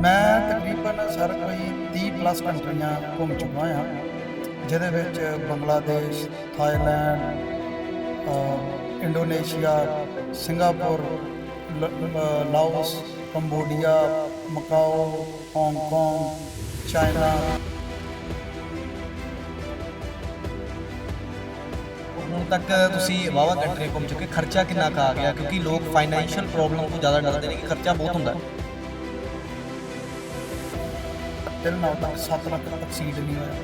ਮੈਂ ਤਕਰੀਬਨ ਸਰ ਕੋਈ 30 ਪਲੱਸ ਕੰਟਰੀਆਂ ਘੁੰਮ ਚੁੱਕਾ ਹਾਂ, ਜਿਹਦੇ ਵਿੱਚ ਬੰਗਲਾਦੇਸ਼, ਥਾਈਲੈਂਡ ਇੰਡੋਨੇਸ਼ੀਆ, ਸਿੰਗਾਪੁਰ, ਲ- Laos, Cambodia, Macau, Hong Kong, China. ਹੁਣ ਤੱਕ ਤੁਸੀਂ ਵਾਵਾ ਕੰਟਰੀ ਘੁੰਮ ਚੁੱਕੇ ਖਰਚਾ ਕਿੰਨਾ ਕੁ ਆ ਗਿਆ? ਕਿਉਂਕਿ ਲੋਕ ਫਾਈਨੈਂਸ਼ੀਅਲ ਪ੍ਰੋਬਲਮ ਤੋਂ ਜ਼ਿਆਦਾ ਡਰਦੇ ਨੇ ਕਿ ਖਰਚਾ ਬਹੁਤ ਹੁੰਦਾ। ਹੈ ਤਿੰਨ ਨਾਲ ਤੱਕ 7 ਲੱਖ ਤੱਕ ਸੀਟ ਨਹੀਂ ਹੋਇਆ।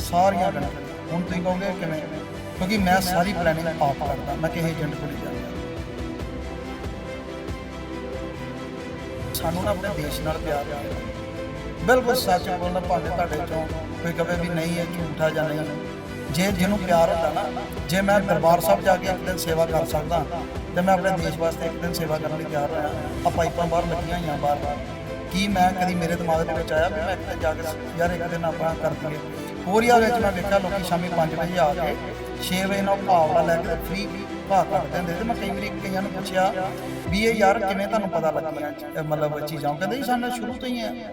ਸਾਰੀਆਂ ਕੰਟਰੀਆਂ ਹੁਣ ਤੁਸੀਂ ਕਹੋਗੇ ਕਿਵੇਂ? ਕਿਉਂਕਿ ਮੈਂ ਸਾਰੀ ਪਲੈਨਿੰਗ ਆਪ ਕਰਦਾ। ਮੈਂ ਕਿਸੇ ਏਜੰਟ ਕੋਲ ਨਹੀਂ ਜਾਂਦਾ। ਸਾਨੂੰ ਨਾ ਆਪਣੇ ਦੇਸ਼ ਨਾਲ ਪਿਆਰ ਹੈ ਬਿਲਕੁਲ ਸੱਚ ਬੋਲਣਾ ਭਾਵੇਂ ਤੁਹਾਡੇ ਚੋਂ ਕੋਈ ਕਵੇ ਵੀ ਨਹੀਂ ਇਹ ਝੂਠਾ ਜਾਂ ਨਹੀਂ। ਜੇ ਜਿਹਨੂੰ ਪਿਆਰ ਹੁੰਦਾ ਨਾ, ਜੇ ਮੈਂ ਦਰਬਾਰ ਸਾਹਿਬ ਜਾ ਕੇ ਇੱਕ ਦਿਨ ਸੇਵਾ ਕਰ ਸਕਦਾ, ਤੇ ਮੈਂ ਆਪਣੇ ਦੇਸ਼ ਵਾਸਤੇ ਇੱਕ ਦਿਨ ਸੇਵਾ ਕਰਨ ਲਈ ਤਿਆਰ ਹੋਇਆ ਆ ਪਾਈਪਾਂ ਬਾਹਰ ਲੱਗੀਆਂ ਹੋਈਆਂ ਬਾਹਰ ਬਾਹਰ। ਕੀ ਮੈਂ ਕਦੀ ਮੇਰੇ ਦਿਮਾਗ ਦੇ ਵਿੱਚ ਆਇਆ ਵੀ ਮੈਂ ਇੱਕ ਦਿਨ ਜਾ ਕੇ ਯਾਰ ਇੱਕ ਦਿਨ ਆਪਣਾ ਕਰ ਦਈਏ। ਕੋਰੀਆ ਵਿੱਚ ਮੈਂ ਵੇਖਿਆ ਲੋਕੀ ਸ਼ਾਮੀ 5 ਵਜੇ ਆ ਕੇ 6 ਵਜੇ ਨਾਲ ਭਾਵੜਾ ਲੈ ਕੇ ਫ੍ਰੀ ਭਾਅ ਕੱਢਦੇ ਹੁੰਦੇ ਤੇ ਮੈਂ ਕਈ ਵਾਰੀ ਕਈਆਂ ਨੂੰ ਪੁੱਛਿਆ ਵੀ ਇਹ ਯਾਰ ਕਿਵੇਂ ਤੁਹਾਨੂੰ ਪਤਾ ਲੱਗੀਆਂ ਮਤਲਬ ਚੀਜ਼ਾਂ ਕਹਿੰਦੇ ਜੀ ਸਾਨੂੰ ਸ਼ੁਰੂ ਤੋਂ ਹੀ ਹੈ।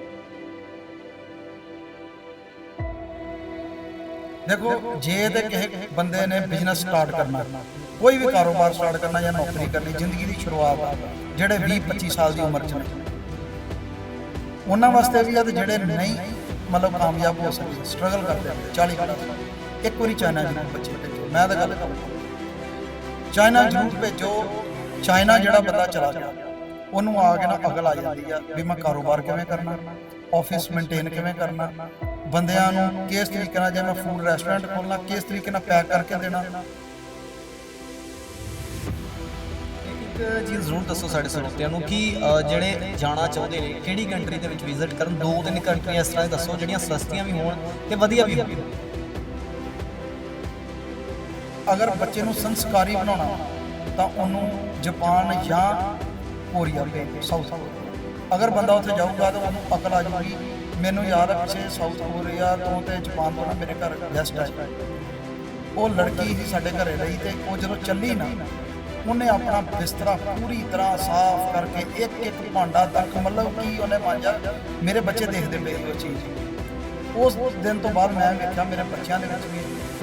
ਦੇਖੋ, ਜੇ ਤੇ ਕਿਸੇ ਬੰਦੇ ਨੇ ਬਿਜ਼ਨਸ ਸਟਾਰਟ ਕਰਨਾ, ਕੋਈ ਵੀ ਕਾਰੋਬਾਰ ਸਟਾਰਟ ਕਰਨਾ ਜਾਂ ਨੌਕਰੀ ਕਰਨੀ, ਜ਼ਿੰਦਗੀ ਦੀ ਸ਼ੁਰੂਆਤ ਜਿਹੜੇ 20 25 ਸਾਲ ਦੀ ਉਮਰ 'ਚ ਨੇ। ਉਹਨਾਂ ਵਾਸਤੇ ਵੀ ਆ ਤੇ ਜਿਹੜੇ ਨਹੀਂ ਮਤਲਬ ਕਾਮਯਾਬ ਹੋ ਸਕਦੇ ਸਟਰਗਲ ਕਰਦੇ ਨੇ 40 ਪਲੱਸ ਇੱਕ ਵਾਰੀ ਚਾਈਨਾ ਜੀ ਬੱਚੇ ਭੇਜੋ, ਮੈਂ ਤਾਂ ਗੱਲ ਕਰਾਂ ਚਾਈਨਾ ਜ਼ਰੂਰ ਭੇਜੋ, ਚਾਈਨਾ ਜਿਹੜਾ ਬੰਦਾ ਚਲਾ ਗਿਆ, ਉਹਨੂੰ ਆ ਕੇ ਨਾ ਅਗਲ ਆ ਜਾਂਦੀ ਆ ਵੀ ਮੈਂ ਕਾਰੋਬਾਰ ਕਿਵੇਂ ਕਰਨਾ ਆਫਿਸ ਮੇਨਟੇਨ ਕਿਵੇਂ ਕਰਨਾ, ਬੰਦਿਆਂ ਨੂੰ ਕਿਸ ਤਰੀਕੇ ਨਾਲ ਜੇ ਮੈਂ ਫੂਡ ਰੈਸਟੋਰੈਂਟ ਖੋਲਣਾ ਕਿਸ ਤਰੀਕੇ ਨਾਲ ਪੈਕ ਕਰਕੇ ਦੇਣਾ ਚੀਜ਼ ਜ਼ਰੂਰ ਦੱਸੋ ਸਾਡੇ ਸਰੋਤਿਆਂ ਨੂੰ ਕਿ ਜਿਹੜੇ ਜਾਣਾ ਚਾਹੁੰਦੇ ਨੇ, ਕਿਹੜੀ ਕੰਟਰੀ ਦੇ ਵਿੱਚ ਵਿਜ਼ਿਟ ਕਰਨ? ਦੋ ਤਿੰਨ ਕੰਟਰੀਆਂ ਇਸ ਤਰ੍ਹਾਂ ਦੀ ਦੱਸੋ, ਜਿਹੜੀਆਂ ਸਸਤੀਆਂ ਵੀ ਹੋਣ ਤੇ ਵਧੀਆ ਵੀ ਹੋਣ। ਅਗਰ ਬੱਚੇ ਨੂੰ ਸੰਸਕਾਰੀ ਬਣਾਉਣਾ, ਤਾਂ ਉਹਨੂੰ ਜਾਪਾਨ ਜਾਂ ਕੋਰੀਆ ਭੇਜੋ ਸਾਊਥ ਕੋਰੀਆ। ਅਗਰ ਬੰਦਾ ਉੱਥੇ ਜਾਊਗਾ ਤਾਂ ਉਹਨੂੰ ਅਕਲ ਆ ਜਾਊਗੀ ਮੈਨੂੰ ਯਾਦ ਹੈ ਪਿੱਛੇ ਸਾਊਥ ਕੋਰੀਆ ਤੋਂ ਤੇ ਜਾਪਾਨ ਤੋਂ ਨਾ ਮੇਰੇ ਘਰ ਗੈਸਟ ਆਏ। ਉਹ ਲੜਕੀ ਹੀ ਸਾਡੇ ਘਰੇ ਰਹੀ ਤੇ ਉਹ ਜਦੋਂ ਚੱਲੀ ਨਾ ਉਹਨੇ ਆਪਣਾ ਬਿਸਤਰਾ ਪੂਰੀ ਤਰ੍ਹਾਂ ਸਾਫ਼ ਕਰਕੇ ਇੱਕ ਇੱਕ ਭਾਂਡਾ ਤੱਕ, ਮਤਲਬ ਕਿ ਉਹਨੇ ਮਾਂਜਾ ਮੇਰੇ ਬੱਚੇ ਦੇਖਦੇ ਪਏ ਉਹ ਚੀਜ਼। ਉਸ ਦਿਨ ਤੋਂ ਬਾਅਦ ਮੈਂ ਵੇਖਿਆ ਮੇਰੇ ਬੱਚਿਆਂ ਦੇ ਵਿੱਚ ਵੀ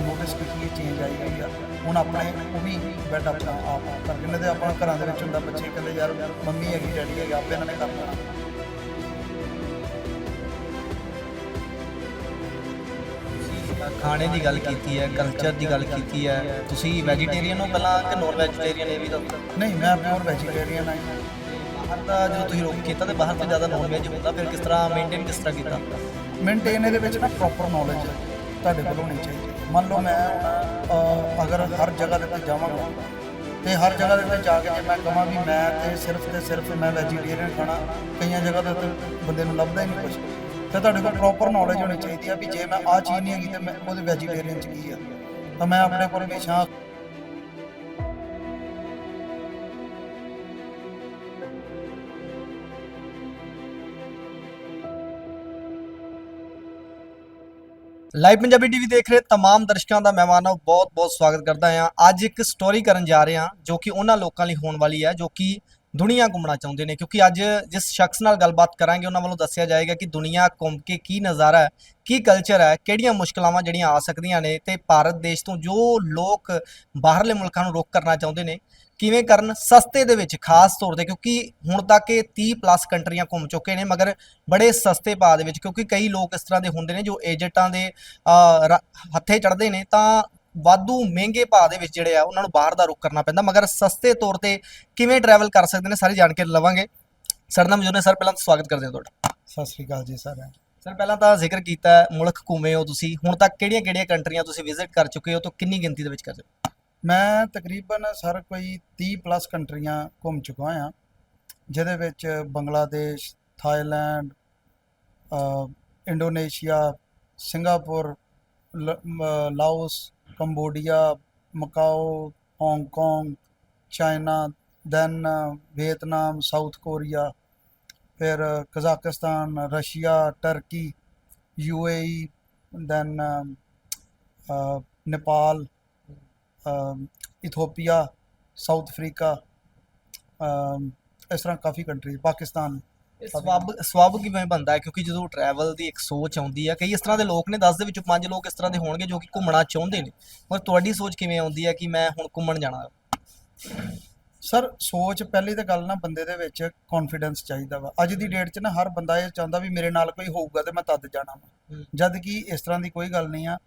ਨੋਟਿਸ ਕੀਤੀ ਇਹ ਚੇਂਜ ਆਈ ਹੋਈ ਆ। ਹੁਣ ਆਪਣੇ ਉਹ ਵੀ ਬੈਡ ਆਪਣਾ ਆਪ ਕਰਕੇ ਨੇ ਤੇ ਆਪਣਾ ਘਰਾਂ ਦੇ ਵਿੱਚ ਹੁੰਦਾ, ਬੱਚੇ ਕਹਿੰਦੇ ਯਾਰ ਮੰਮੀ ਹੈਗੀ, ਡੈਡੀ ਹੈਗਾ, ਆਪੇ ਇਹਨਾਂ ਨੇ ਕਰ ਖਾਣੇ ਦੀ ਗੱਲ ਕੀਤੀ ਹੈ ਕਲਚਰ ਦੀ ਗੱਲ ਕੀਤੀ ਹੈ। ਤੁਸੀਂ ਵੈਜੀਟੇਰੀਅਨ ਹੋ ਪਹਿਲਾਂ ਕਿ ਨੋਨ ਵੈਜੀਟੇਰੀਅਨ ਇਹ ਵੀ ਤਾਂ ਨਹੀਂ ਮੈਂ ਪਿਓਰ ਵੈਜੀਟੇਰੀਅਨ ਹਾਂ ਬਾਹਰ ਦਾ ਜਦੋਂ ਤੁਸੀਂ ਰੋਕ ਕੀਤਾ ਤੇ ਬਾਹਰ ਤੇ ਜ਼ਿਆਦਾ ਨੋਨ ਵੈਜ ਹੁੰਦਾ ਫਿਰ ਕਿਸ ਤਰ੍ਹਾਂ ਮੇਨਟੇਨ ਕਿਸ ਤਰ੍ਹਾਂ ਕੀਤਾ? ਮੇਨਟੇਨ ਇਹਦੇ ਵਿੱਚ ਨਾ ਪ੍ਰੋਪਰ ਨੌਲੇਜ ਤੁਹਾਡੇ ਕੋਲ ਹੋਣੀ ਚਾਹੀਦੀ। ਮੰਨ ਲਓ ਮੈਂ ਅਗਰ ਹਰ ਜਗ੍ਹਾ ਤੇ ਜਾਵਾਂਗਾ ਤੇ ਹਰ ਜਗ੍ਹਾ ਦੇ ਤੇ ਜਾ ਕੇ ਜੇ ਮੈਂ ਕਹਾਂ ਵੀ ਮੈਂ ਤੇ ਸਿਰਫ ਤੇ ਸਿਰਫ ਮੈਂ ਵੈਜੀਟੇਰੀਅਨ ਖਾਣਾ ਕਈਆਂ ਜਗ੍ਹਾ ਉੱਤੇ ਬੰਦੇ ਨੂੰ ਲੱਭਦਾ ਹੀ ਨਹੀਂ ਕੁਝ ਤੇ ਤੁਹਾਡੇ ਕੋਲ ਪ੍ਰੋਪਰ ਨੌਲੇਜ ਹੋਣੀ ਚਾਹੀਦੀ ਆ ਵੀ ਜੇ ਮੈਂ ਆਹ ਚੀਜ਼ ਨਹੀਂ ਹੈਗੀ ਤੇ ਮੈਂ ਉਹਦੇ ਵੈਜੀਟੇਰੀਅਨ ਚ ਕੀ ਆ ਤਾਂ ਮੈਂ ਆਪਣੇ ਕੋਲ ਹਮੇਸ਼ਾ ਲਾਈਵ ਪੰਜਾਬੀ ਟੀਵੀ ਦੇਖ ਰਹੇ तमाम ਦਰਸ਼ਕਾਂ ਦਾ ਮਹਿਮਾਨੋ ਬਹੁਤ-ਬਹੁਤ ਸਵਾਗਤ ਕਰਦਾ ਹਾਂ ਅੱਜ ਇੱਕ ਸਟੋਰੀ ਕਰਨ ਜਾ ਰਹੇ ਹਾਂ ਜੋ ਕਿ ਉਹਨਾਂ ਲੋਕਾਂ ਲਈ ਹੋਣ ਵਾਲੀ ਹੈ ਜੋ ਕਿ ਦੁਨੀਆ ਘੁੰਮਣਾ ਚਾਹੁੰਦੇ ਨੇ, ਕਿਉਂਕਿ ਅੱਜ ਜਿਸ ਸ਼ਖਸ ਨਾਲ ਗੱਲਬਾਤ ਕਰਾਂਗੇ, ਉਹਨਾਂ ਵੱਲੋਂ ਦੱਸਿਆ ਜਾਏਗਾ ਕਿ ਦੁਨੀਆ ਘੁੰਮ ਕੇ ਕੀ ਨਜ਼ਾਰਾ ਹੈ, ਕੀ ਕਲਚਰ ਹੈ, ਕਿਹੜੀਆਂ ਮੁਸ਼ਕਲਾਵਾਂ ਜਿਹੜੀਆਂ ਆ ਸਕਦੀਆਂ ਨੇ ਤੇ ਭਾਰਤ ਦੇਸ਼ ਤੋਂ ਜੋ ਲੋਕ ਬਾਹਰਲੇ ਮੁਲਕਾਂ ਨੂੰ ਰੁਖ ਕਰਨਾ ਚਾਹੁੰਦੇ ਨੇ, ਕਿਵੇਂ ਕਰਨ, ਸਸਤੇ ਦੇ ਵਿੱਚ ਖਾਸ ਤੌਰ ਤੇ, ਕਿਉਂਕਿ ਹੁਣ ਤੱਕ ਇਹ 30 ਪਲੱਸ ਕੰਟਰੀਆਂ ਘੁੰਮ ਚੁੱਕੇ ਨੇ, ਮਗਰ ਬੜੇ ਸਸਤੇ ਭਾਅ ਦੇ ਵਿੱਚ, ਕਿਉਂਕਿ ਕਈ ਲੋਕ ਇਸ ਤਰ੍ਹਾਂ ਦੇ ਹੁੰਦੇ ਨੇ ਜੋ ਏਜੰਟਾਂ ਦੇ ਰ- ਹੱਥੇ ਚੜਦੇ ਨੇ, ਤਾਂ ਵਾਧੂ ਮਹਿੰਗੇ ਭਾਅ ਦੇ ਵਿੱਚ ਜਿਹੜੇ ਆ ਉਹਨਾਂ ਨੂੰ ਬਾਹਰ ਦਾ ਰੁਖ ਕਰਨਾ ਪੈਂਦਾ। ਮਗਰ ਸਸਤੇ ਤੌਰ ਤੇ ਕਿਵੇਂ ਟਰੈਵਲ ਕਰ ਸਕਦੇ ਨੇ ਸਾਰੀ ਜਾਣਕਾਰੀ ਲਵਾਂਗੇ। ਸਰ ਨਾਮ ਜੁਨੇ ਸਰ ਪਹਿਲਾਂ ਸਵਾਗਤ ਕਰਦੇ ਹਾਂ ਤੁਹਾਡਾ। ਸਤਿ ਸ੍ਰੀ ਅਕਾਲ ਜੀ ਸਰ ਸਰ ਪਹਿਲਾਂ ਤਾਂ ਜ਼ਿਕਰ ਕੀਤਾ ਮੁਲਕ ਘੁੰਮੇ ਹੋ ਤੁਸੀਂ। ਹੁਣ ਤੱਕ ਕਿਹੜੀਆਂ-ਕਿਹੜੀਆਂ ਕੰਟਰੀਆਂ ਤੁਸੀਂ ਵਿਜ਼ਿਟ ਕਰ ਚੁੱਕੇ ਹੋ ਤਾਂ ਕਿੰਨੀ ਗਿਣਤੀ ਦੇ ਵਿੱਚ ਕਰ ਚੁੱਕੇ ਮੈਂ ਤਕਰੀਬਨ ਸਰ ਕੋਈ 30 ਪਲੱਸ ਕੰਟਰੀਆਂ ਘੁੰਮ ਚੁੱਕਾ ਹਾਂ ਜਿਹਦੇ ਵਿੱਚ Bangladesh Thailand Indonesia Singapore Laos Cambodia Macau Hong Kong China then Vietnam South Korea ਫਿਰ Kazakhstan Russia Turkey UAE then Nepal um Ethiopia South Africa um ਇਸ ਤਰ੍ਹਾਂ ਕਾਫੀ ਕੰਟਰੀ ਪਾਕਿਸਤਾਨ ਸਵਾਬ ਸਵਾਬ ਕਿਵੇਂ ਬਣਦਾ ਹੈ? ਕਿਉਂਕਿ ਜਦੋਂ ਟਰੈਵਲ ਦੀ ਇੱਕ ਸੋਚ ਆਉਂਦੀ ਹੈ ਕਈ ਇਸ ਤਰ੍ਹਾਂ ਦੇ ਲੋਕ ਨੇ 10 ਦੇ ਵਿੱਚੋਂ 5 ਲੋਕ ਇਸ ਤਰ੍ਹਾਂ ਦੇ ਹੋਣਗੇ ਜੋ ਕਿ ਘੁੰਮਣਾ ਚਾਹੁੰਦੇ ਨੇ। ਪਰ ਤੁਹਾਡੀ ਸੋਚ ਕਿਵੇਂ ਆਉਂਦੀ ਹੈ ਕਿ ਮੈਂ ਹੁਣ ਘੁੰਮਣ ਜਾਣਾ ਸਰ ਸੋਚ ਪਹਿਲੀ ਤਾਂ ਗੱਲ ਨਾ ਬੰਦੇ ਦੇ ਵਿੱਚ ਕੌਨਫੀਡੈਂਸ ਚਾਹੀਦਾ ਵਾ। ਅੱਜ ਦੀ ਡੇਟ 'ਚ ਨਾ ਹਰ ਬੰਦਾ ਇਹ ਚਾਹੁੰਦਾ ਵੀ ਮੇਰੇ ਨਾਲ ਕੋਈ ਹੋਊਗਾ ਤੇ ਮੈਂ ਤਦ ਜਾਣਾ ਵਾ। ਜਦ ਕਿ ਇਸ ਤਰ੍ਹਾਂ ਦੀ ਕੋਈ ਗੱਲ ਨਹੀਂ ਆ।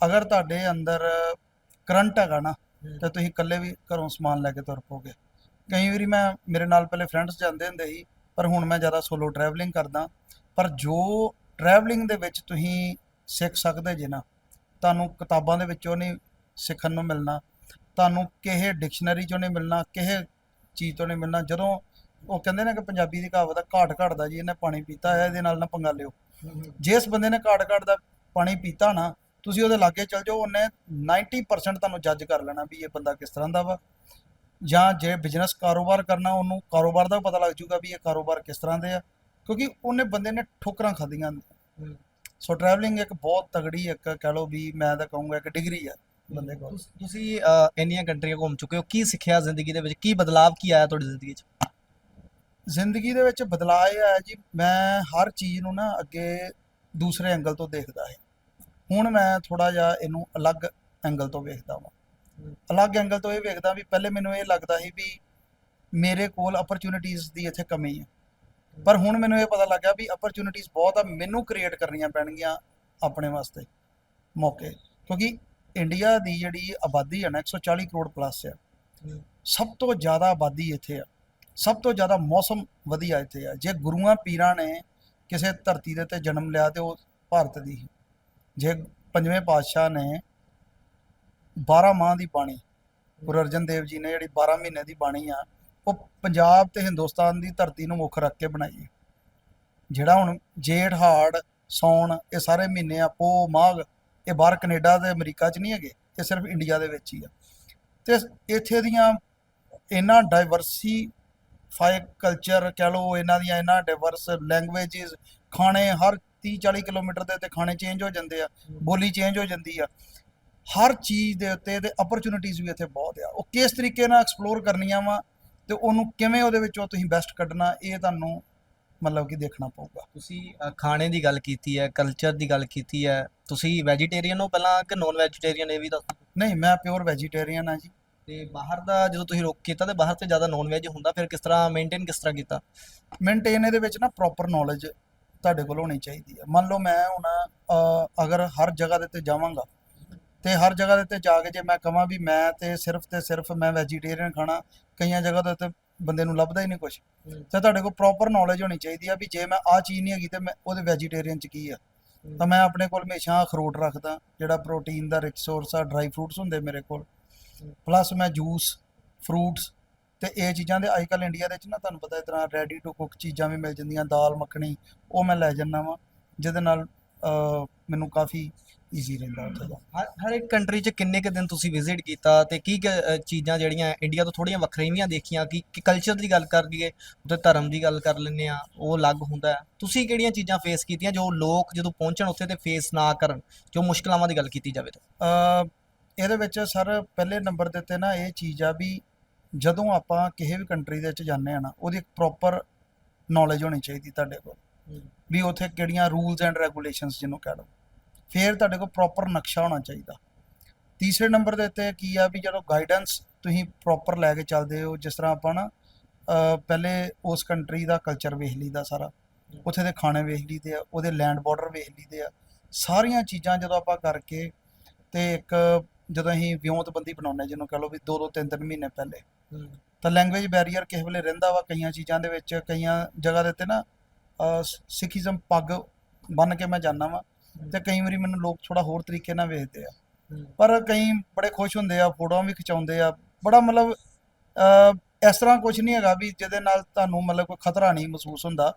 ਅਗਰ ਤੁਹਾਡੇ ਅੰਦਰ ਕਰੰਟ ਹੈਗਾ ਨਾ ਤੇ ਤੁਸੀਂ ਇਕੱਲੇ ਵੀ ਘਰੋਂ ਸਮਾਨ ਲੈ ਕੇ ਤੁਰ ਪੋਗੇ। ਕਈ ਵਾਰੀ ਮੈਂ ਮੇਰੇ ਨਾਲ ਪਹਿਲੇ ਫਰੈਂਡਸ ਜਾਂਦੇ ਹੁੰਦੇ ਸੀ। ਪਰ ਹੁਣ ਮੈਂ ਜ਼ਿਆਦਾ ਸੋਲੋ ਟਰੈਵਲਿੰਗ ਕਰਦਾ, ਪਰ ਜੋ ਟਰੈਵਲਿੰਗ ਦੇ ਵਿੱਚ ਤੁਸੀਂ ਸਿੱਖ ਸਕਦੇ ਜੇ ਨਾ, ਤੁਹਾਨੂੰ ਕਿਤਾਬਾਂ ਦੇ ਵਿੱਚੋਂ ਨਹੀਂ ਸਿੱਖਣ ਨੂੰ ਮਿਲਣਾ, ਤੁਹਾਨੂੰ ਕਿਸੇ ਡਿਕਸ਼ਨਰੀ ਚੋਂ ਨਹੀਂ ਮਿਲਣਾ, ਕਿਸੇ ਚੀਜ਼ ਤੋਂ ਨਹੀਂ ਮਿਲਣਾ, ਜਦੋਂ ਉਹ ਕਹਿੰਦੇ ਨੇ ਕਿ ਪੰਜਾਬੀ ਦੀ ਕਹਾਵਤ ਆ, ਘਾਟ ਘੜਦਾ ਜੀ, ਇਹਨੇ ਪਾਣੀ ਪੀਤਾ ਹੈ ਇਹਦੇ ਨਾਲ ਨਾ ਪੰਗਾ ਲਿਓ। ਜਿਸ ਬੰਦੇ ਨੇ ਘਾਟ ਘਾਟ ਦਾ ਪਾਣੀ ਪੀਤਾ ਨਾ, ਤੁਸੀਂ ਉਹਦੇ ਲਾਗੇ ਚਲ ਜਾਓ, ਉਹਨੇ 90% ਤੁਹਾਨੂੰ ਜੱਜ ਕਰ ਲੈਣਾ ਵੀ ਇਹ ਬੰਦਾ ਕਿਸ ਤਰ੍ਹਾਂ ਦਾ ਵਾ। ਜਾਂ ਜੇ ਬਿਜ਼ਨਸ ਕਾਰੋਬਾਰ ਕਰਨਾ ਉਹਨੂੰ ਕਾਰੋਬਾਰ ਦਾ ਪਤਾ ਲੱਗ ਜੂਗਾ ਵੀ ਇਹ ਕਾਰੋਬਾਰ ਕਿਸ ਤਰ੍ਹਾਂ ਦੇ ਆ ਕਿਉਂਕਿ ਉਹਨੇ ਬੰਦੇ ਨੇ ਠੋਕਰਾਂ ਖਾਧੀਆਂ। ਸੋ ਟਰੈਵਲਿੰਗ ਇੱਕ ਬਹੁਤ ਤਗੜੀ ਇੱਕ ਕਹ ਲਓ ਵੀ ਮੈਂ ਤਾਂ ਕਹੂੰਗਾ ਇੱਕ ਡਿਗਰੀ ਆ ਬੰਦੇ ਕੋਲ। ਤੁਸ- ਇੰਨੀਆਂ ਕੰਟਰੀਆਂ ਘੁੰਮ ਚੁੱਕੇ ਹੋ ਕੀ ਸਿੱਖਿਆ ਜ਼ਿੰਦਗੀ ਦੇ ਵਿੱਚ? ਕੀ ਬਦਲਾਅ ਕੀ ਆਇਆ ਤੁਹਾਡੀ ਜ਼ਿੰਦਗੀ 'ਚ? ਜ਼ਿੰਦਗੀ ਦੇ ਵਿੱਚ ਬਦਲਾਅ ਇਹ ਆਇਆ ਜੀ ਮੈਂ ਹਰ ਚੀਜ਼ ਨੂੰ ਨਾ ਅੱਗੇ ਦੂਸਰੇ ਐਂਗਲ ਤੋਂ ਦੇਖਦਾ ਹੈ ਹੁਣ ਮੈਂ ਥੋੜਾ ਜਿਹਾ ਇਹਨੂੰ ਅਲੱਗ ਐਂਗਲ ਤੋਂ ਵੇਖਦਾ ਹੂੰ। ਅਲੱਗ ਐਂਗਲ ਤੋਂ ਇਹ ਵੇਖਦਾ ਵੀ ਪਹਿਲੇ ਮੈਨੂੰ ਇਹ ਲੱਗਦਾ ਸੀ ਵੀ ਮੇਰੇ ਕੋਲ ਅਪਰਚੂਨਿਟੀਜ਼ ਦੀ ਇੱਥੇ ਕਮੀ ਹੈ। ਪਰ ਹੁਣ ਮੈਨੂੰ ਇਹ ਪਤਾ ਲੱਗਾ ਵੀ ਅਪਰਚੂਨਿਟੀਜ਼ ਬਹੁਤ ਆ, ਮੈਨੂੰ ਕ੍ਰੀਏਟ ਕਰਨੀਆਂ ਪੈਣਗੀਆਂ ਆਪਣੇ ਵਾਸਤੇ ਮੌਕੇ। ਕਿਉਂਕਿ ਇੰਡੀਆ ਦੀ ਜਿਹੜੀ ਆਬਾਦੀ ਹੈ ਨਾ 140 ਕਰੋੜ ਪਲੱਸ ਹੈ। ਸਭ ਤੋਂ ਜ਼ਿਆਦਾ ਆਬਾਦੀ ਇੱਥੇ ਆ। ਸਭ ਤੋਂ ਜ਼ਿਆਦਾ ਮੌਸਮ ਵਧੀਆ ਇੱਥੇ ਆ। ਜੇ ਗੁਰੂਆਂ, ਪੀਰਾਂ ਨੇ ਕਿਸੇ ਧਰਤੀ ਦੇ ਤੇ ਜਨਮ ਲਿਆ ਤੇ ਉਹ ਭਾਰਤ ਦੀ ਸੀ। ਜੇ ਪੰਜਵੇਂ ਪਾਤਸ਼ਾਹ ਨੇ 12 ਮਾਹ ਦੀ ਬਾਣੀ। ਗੁਰੂ ਅਰਜਨ ਦੇਵ ਜੀ ਨੇ ਜਿਹੜੀ 12 ਮਹੀਨੇ ਦੀ ਬਾਣੀ ਆ, ਉਹ ਪੰਜਾਬ ਤੇ ਹਿੰਦੁਸਤਾਨ ਦੀ ਧਰਤੀ ਨੂੰ ਮੁੱਖ ਰੱਖ ਕੇ ਬਣਾਈ। ਹੈ ਜਿਹੜਾ ਹੁਣ ਜੇਠ, ਹਾੜ ਸੌਣ ਇਹ ਸਾਰੇ ਮਹੀਨੇ ਆ ਪੋ ਮਾਘ, ਇਹ ਬਾਹਰ ਕੈਨੇਡਾ ਤੇ ਅਮਰੀਕਾ 'ਚ ਨਹੀਂ ਹੈਗੇ, ਇਹ ਸਿਰਫ ਇੰਡੀਆ ਦੇ ਵਿੱਚ ਹੀ ਆ। ਤੇ ਇੱਥੇ ਦੀਆਂ ਇਹਨਾਂ ਡਾਈਵਰਸੀਫਾਈ ਕਲਚਰ ਕਹਿ ਲਓ, ਇਹਨਾਂ ਦੀਆਂ ਇਹਨਾਂ ਡਾਈਵਰਸ ਲੈਂਗੁਏਜਸ ਖਾਣੇ ਹਰ 30 40 ਕਿਲੋਮੀਟਰ ਦੇ ਤੇ ਖਾਣੇ ਚੇਂਜ ਹੋ ਜਾਂਦੇ ਆ, ਬੋਲੀ ਚੇਂਜ ਹੋ ਜਾਂਦੀ ਆ। ਹਰ ਚੀਜ਼ ਦੇ ਉੱਤੇ ਤੇ ਅਪਰਚੂਨਿਟੀਜ਼ ਵੀ ਇੱਥੇ ਬਹੁਤ ਆ। ਉਹ ਕਿਸ ਤਰੀਕੇ ਨਾਲ ਐਕਸਪਲੋਰ ਕਰਨੀਆਂ ਵਾ ਤੇ ਉਹਨੂੰ ਕਿਵੇਂ ਉਹਦੇ ਵਿੱਚੋਂ ਤੁਸੀਂ ਬੈਸਟ ਕੱਢਣਾ ਇਹ ਤੁਹਾਨੂੰ ਮਤਲਬ ਕਿ ਦੇਖਣਾ ਪਊਗਾ। ਤੁਸੀਂ ਖਾਣੇ ਦੀ ਗੱਲ ਕੀਤੀ ਹੈ ਕਲਚਰ ਦੀ ਗੱਲ ਕੀਤੀ ਹੈ ਤੁਸੀਂ ਵੈਜੀਟੇਰੀਅਨ ਹੋ ਪਹਿਲਾਂ ਕਿ ਨੌਨ ਵੈਜੀਟੇਰੀਅਨ ਇਹ ਵੀ ਦੱਸੋ ਨਹੀਂ ਮੈਂ ਪਿਓਰ ਵੈਜੀਟੇਰੀਅਨ ਆ ਜੀ। ਤੇ ਬਾਹਰ ਦਾ ਜਦੋਂ ਤੁਸੀਂ ਰੋਕ ਕੀਤਾ ਤੇ ਬਾਹਰ ਤੇ ਜ਼ਿਆਦਾ ਨੌਨ ਵੈਜ ਹੁੰਦਾ ਫਿਰ ਕਿਸ ਤਰ੍ਹਾਂ ਮੇਨਟੇਨ ਕਿਸ ਤਰ੍ਹਾਂ ਕੀਤਾ? ਮੇਨਟੇਨ ਇਹਦੇ ਵਿੱਚ ਨਾ ਪ੍ਰੋਪਰ ਨੌਲੇਜ ਤੁਹਾਡੇ ਕੋਲ ਹੋਣੀ ਚਾਹੀਦੀ ਹੈ। ਮੰਨ ਲਓ ਮੈਂ ਹੁਣ ਅਹ, ਅਗਰ ਹਰ ਜਗ੍ਹਾ ਦੇ ਤੇ ਜਾਵਾਂਗਾ ਤੇ ਹਰ ਜਗ੍ਹਾ ਦੇ ਤੇ ਜਾ ਕੇ ਜੇ ਮੈਂ ਕਹਾਂ ਵੀ ਮੈਂ ਤੇ ਸਿਰਫ ਤੇ ਸਿਰਫ ਮੈਂ ਵੈਜੀਟੇਰੀਅਨ ਖਾਣਾ ਕਈਆਂ ਜਗ੍ਹਾ ਦੇ ਤੇ ਬੰਦੇ ਨੂੰ ਲੱਭਦਾ ਹੀ ਨਹੀਂ ਕੁਝ ਤੇ ਤੁਹਾਡੇ ਕੋਲ ਪ੍ਰੋਪਰ ਨੌਲੇਜ ਹੋਣੀ ਚਾਹੀਦੀ ਆ ਵੀ ਜੇ ਮੈਂ ਆਹ ਚੀਜ਼ ਨਹੀਂ ਹੈਗੀ ਤੇ ਮੈਂ ਉਹਦੇ ਵੈਜੀਟੇਰੀਅਨ ਚ ਕੀ ਆ? ਤਾਂ ਮੈਂ ਆਪਣੇ ਕੋਲ ਹਮੇਸ਼ਾ ਅਖਰੋਟ ਰੱਖਦਾ ਜਿਹੜਾ ਪ੍ਰੋਟੀਨ ਦਾ ਰਿਚ ਸੋਰਸ ਆ ਡਰਾਈ ਫਰੂਟਸ ਹੁੰਦੇ ਮੇਰੇ ਕੋਲ। ਪਲੱਸ ਮੈਂ ਜੂਸ ਫਰੂਟਸ ਤੇ ਇਹ ਚੀਜ਼ਾਂ ਦੇ ਅੱਜਕੱਲ ਇੰਡੀਆ ਦੇ ਵਿੱਚ ਨਾ ਤੁਹਾਨੂੰ ਪਤਾ ਇਸ ਤਰ੍ਹਾਂ ਰੈਡੀ ਟੂ ਕੁੱਕ ਚੀਜ਼ਾਂ ਵੀ ਮਿਲ ਜਾਂਦੀਆਂ ਦਾਲ ਮੱਖਣੀ ਉਹ ਮੈਂ ਲੈ ਜਾਂਦਾ ਵਾਂ। ਜਿਹਦੇ ਨਾਲ ਮੈਨੂੰ ਕਾਫੀ ਈਜ਼ੀ ਰਹਿੰਦਾ ਉੱਥੇ ਦਾ। ਹਰ ਹਰ ਇੱਕ ਕੰਟਰੀ 'ਚ ਕਿੰਨੇ ਕੁ ਦਿਨ ਤੁਸੀਂ ਵਿਜ਼ਿਟ ਕੀਤਾ ਤੇ ਕੀ ਕੀ, ਚੀਜ਼ਾਂ ਜਿਹੜੀਆਂ ਇੰਡੀਆ ਤੋਂ ਥੋੜੀਆਂ ਵੱਖਰੀਆਂ ਦੇਖੀਆਂ? ਕਿ ਕਲਚਰ ਦੀ ਗੱਲ ਕਰ ਲਈਏ ਉੱਤੇ ਧਰਮ ਦੀ ਗੱਲ ਕਰ ਲੈਂਦੇ ਆ ਉਹ ਅਲੱਗ ਹੁੰਦਾ ਹੈ। ਤੁਸੀਂ ਕਿਹੜੀਆਂ ਚੀਜ਼ਾਂ ਫੇਸ ਕੀਤੀਆਂ ਜੋ ਲੋਕ ਜਦੋਂ ਪਹੁੰਚਣ ਉੱਥੇ ਤੇ ਫੇਸ ਨਾ ਕਰਨ ਜੋ ਮੁਸ਼ਕਲਾਵਾਂ ਦੀ ਗੱਲ ਕੀਤੀ ਜਾਵੇ ਤਾਂ? ਅਹ ਇਹਦੇ ਵਿੱਚ ਸਰ ਪਹਿਲੇ ਨੰਬਰ ਦੇ ਉੱਤੇ ਨਾ ਇਹ ਚੀਜ਼ ਆ ਵੀ ਜਦੋਂ ਆਪਾਂ ਕਿਸੇ ਵੀ ਕੰਟਰੀ ਦੇ ਵਿੱਚ ਜਾਂਦੇ ਆ ਨਾ ਉਹਦੀ ਇੱਕ ਪ੍ਰੋਪਰ ਨੌਲੇਜ ਹੋਣੀ ਚਾਹੀਦੀ ਤੁਹਾਡੇ ਕੋਲ। ਵੀ ਉੱਥੇ ਕਿਹੜੀਆਂ ਰੂਲਸ ਐਂਡ ਰੈਗੂਲੇਸ਼ਨਸ ਜਿਹਨੂੰ ਕਹਿ ਲਓ। ਫਿਰ ਤੁਹਾਡੇ ਕੋਲ ਪ੍ਰੋਪਰ ਨਕਸ਼ਾ ਹੋਣਾ ਚਾਹੀਦਾ। ਤੀਸਰੇ ਨੰਬਰ ਦੇ ਉੱਤੇ ਕੀ ਆ ਵੀ ਜਦੋਂ ਗਾਈਡੈਂਸ ਤੁਸੀਂ ਪ੍ਰੋਪਰ ਲੈ ਕੇ ਚੱਲਦੇ ਹੋ, ਜਿਸ ਤਰ੍ਹਾਂ ਆਪਾਂ ਨਾ ਪਹਿਲੇ ਉਸ ਕੰਟਰੀ ਦਾ ਕਲਚਰ ਵੇਖ ਲਈਦਾ ਸਾਰਾ। ਉੱਥੇ ਦੇ ਖਾਣੇ ਵੇਖ ਲਈਦੇ ਆ, ਉਹਦੇ ਲੈਂਡ ਬਾਰਡਰ ਵੇਖ ਲਈਦੇ ਆ। ਸਾਰੀਆਂ ਚੀਜ਼ਾਂ ਜਦੋਂ ਆਪਾਂ ਕਰਕੇ ਤੇ ਇੱਕ ਜਦੋਂ ਅਸੀਂ ਵਿਉਂਤਬੰਦੀ ਬਣਾਉਂਦੇ ਜਿਹਨੂੰ ਕਹ ਲਓ ਵੀ ਦੋ ਦੋ ਤਿੰਨ ਤਿੰਨ ਮਹੀਨੇ ਪਹਿਲੇ, ਤਾਂ ਲੈਂਗੁਏਜ ਬੈਰੀਅਰ ਕਿਸੇ ਵੇਲੇ ਰਹਿੰਦਾ ਵਾ ਕਈਆਂ ਚੀਜ਼ਾਂ ਦੇ ਵਿੱਚ, ਕਈਆਂ ਜਗ੍ਹਾ ਦੇ ਉੱਤੇ ਨਾ ਸਿੱਖੀਜ਼ਮ ਪੱਗ ਬੰਨ ਕੇ ਮੈਂ ਜਾਂਦਾ ਵਾਂ। ਤੇ ਕਈ ਵਾਰੀ ਮੈਨੂੰ ਲੋਕ ਥੋੜਾ ਹੋਰ ਤਰੀਕੇ ਨਾਲ ਵੇਖਦੇ ਆ। ਪਰ ਕਈ ਬੜੇ ਖੁਸ਼ ਹੁੰਦੇ ਆ ਫੋਟੋਆਂ ਵੀ ਖਿਚਾਉਂਦੇ ਆ। ਬੜਾ ਮਤਲਬ ਇਸ ਤਰ੍ਹਾਂ ਕੁਝ ਨਹੀਂ ਹੈਗਾ ਵੀ ਜਿਹਦੇ ਨਾਲ ਤੁਹਾਨੂੰ ਮਤਲਬ ਕੋਈ ਖਤਰਾ ਨਹੀਂ ਮਹਿਸੂਸ ਹੁੰਦਾ।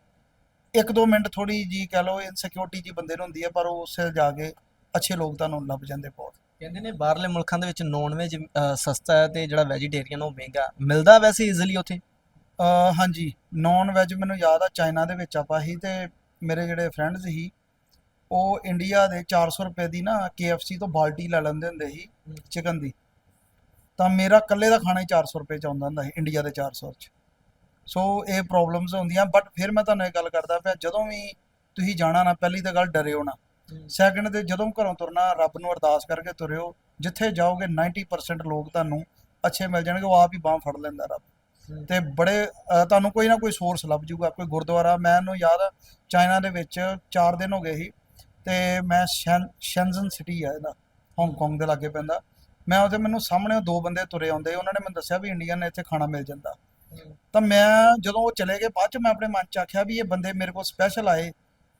ਇੱਕ ਦੋ ਮਿੰਟ ਥੋੜੀ ਜੀ ਕਹ ਲਓ ਇਨਸਿਕਿਉਰਿਟੀ ਜੀ ਬੰਦੇ ਨੂੰ ਹੁੰਦੀ ਆ ਪਰ ਉਹ ਉਸੇ ਜਾ ਕੇ ਅੱਛੇ ਲੋਕ ਤੁਹਾਨੂੰ ਲੱਭ ਜਾਂਦੇ ਬਹੁਤ। ਕਹਿੰਦੇ ਨੇ ਬਾਹਰਲੇ ਮੁਲਕਾਂ ਦੇ ਵਿੱਚ ਨੌਨ ਵੈਜ ਸਸਤਾ ਹੈ ਤੇ ਜਿਹੜਾ ਵੈਜੀਟੇਰੀਅਨ ਉਹ ਮਹਿੰਗਾ। ਮਿਲਦਾ ਵੈਸੇ ਈਜ਼ੀਲੀ ਉੱਥੇ? ਹਾਂਜੀ। ਨਾਨ ਵੈਜ ਮੈਨੂੰ ਯਾਦ ਆ ਚਾਈਨਾ ਦੇ ਵਿੱਚ ਆਪਾਂ ਸੀ ਤੇ ਮੇਰੇ ਜਿਹੜੇ ਫਰੈਂਡਸ ਸੀ ਉਹ ਇੰਡੀਆ ਦੇ 400 ਰੁਪਏ ਦੀ ਨਾ KFC ਤੋਂ ਬਾਲਟੀ ਲੈ ਲੈਂਦੇ ਹੁੰਦੇ ਸੀ ਚਿਕਨ ਦੀ। ਤਾਂ ਮੇਰਾ ਇਕੱਲੇ ਦਾ ਖਾਣਾ ਹੀ 400 ਰੁਪਏ ਚ ਆਉਂਦਾ ਹੁੰਦਾ ਸੀ ਇੰਡੀਆ ਦੇ 400 ਚ। ਸੋ ਇਹ ਪ੍ਰੋਬਲਮਸ ਹੁੰਦੀਆਂ ਬਟ ਫਿਰ ਮੈਂ ਤੁਹਾਨੂੰ ਇਹ ਗੱਲ ਕਰਦਾ ਪਿਆ ਜਦੋਂ ਵੀ ਤੁਸੀਂ ਜਾਣਾ ਨਾ ਪਹਿਲੀ ਤਾਂ ਗੱਲ ਡਰਿਓ ਨਾ। ਸੈਕੰਡ ਤੇ ਜਦੋਂ ਘਰੋਂ ਤੁਰਨਾ ਰੱਬ ਨੂੰ ਅਰਦਾਸ ਕਰਕੇ ਤੁਰਿਓ ਜਿੱਥੇ ਜਾਓਗੇ 90% ਲੋਕ ਤੁਹਾਨੂੰ ਅੱਛੇ ਮਿਲ ਜਾਣਗੇ ਉਹ ਆਪ ਹੀ ਬਾਹ ਫੜ ਲੈਂਦਾ ਰੱਬ। ਤੇ ਬੜੇ ਤੁਹਾਨੂੰ ਕੋਈ ਨਾ ਕੋਈ ਸੋਰਸ ਲੱਭ ਜੂਗਾ ਕੋਈ ਗੁਰਦੁਆਰਾ ਮੈਨੂੰ ਯਾਦ ਚਾਈਨਾ ਦੇ ਵਿੱਚ 4 ਦਿਨ ਹੋ ਗਏ ਸੀ ਤੇ ਮੈਂ ਸ਼ੈਨ ਸ਼ੈਨਜ਼ਨ ਸਿਟੀ ਆ ਇਹਦਾ ਹਾਂਗਕਾਂਗ ਦੇ ਲਾਗੇ ਪੈਂਦਾ। ਮੈਂ ਉਹਦੇ ਮੈਨੂੰ ਸਾਹਮਣੇ ਦੋ ਬੰਦੇ ਤੁਰੇ ਆਉਂਦੇ ਉਹਨਾਂ ਨੇ ਮੈਨੂੰ ਦੱਸਿਆ ਵੀ ਇੰਡੀਅਨ ਨੇ ਇੱਥੇ ਖਾਣਾ ਮਿਲ ਜਾਂਦਾ। ਤਾਂ ਮੈਂ ਜਦੋਂ ਉਹ ਚਲੇ ਗਏ ਬਾਅਦ ਚ ਮੈਂ ਆਪਣੇ ਮਨ ਚ ਆਖਿਆ ਵੀ ਇਹ ਬੰਦੇ ਮੇਰੇ ਕੋਲ ਸਪੈਸ਼ਲ ਆਏ।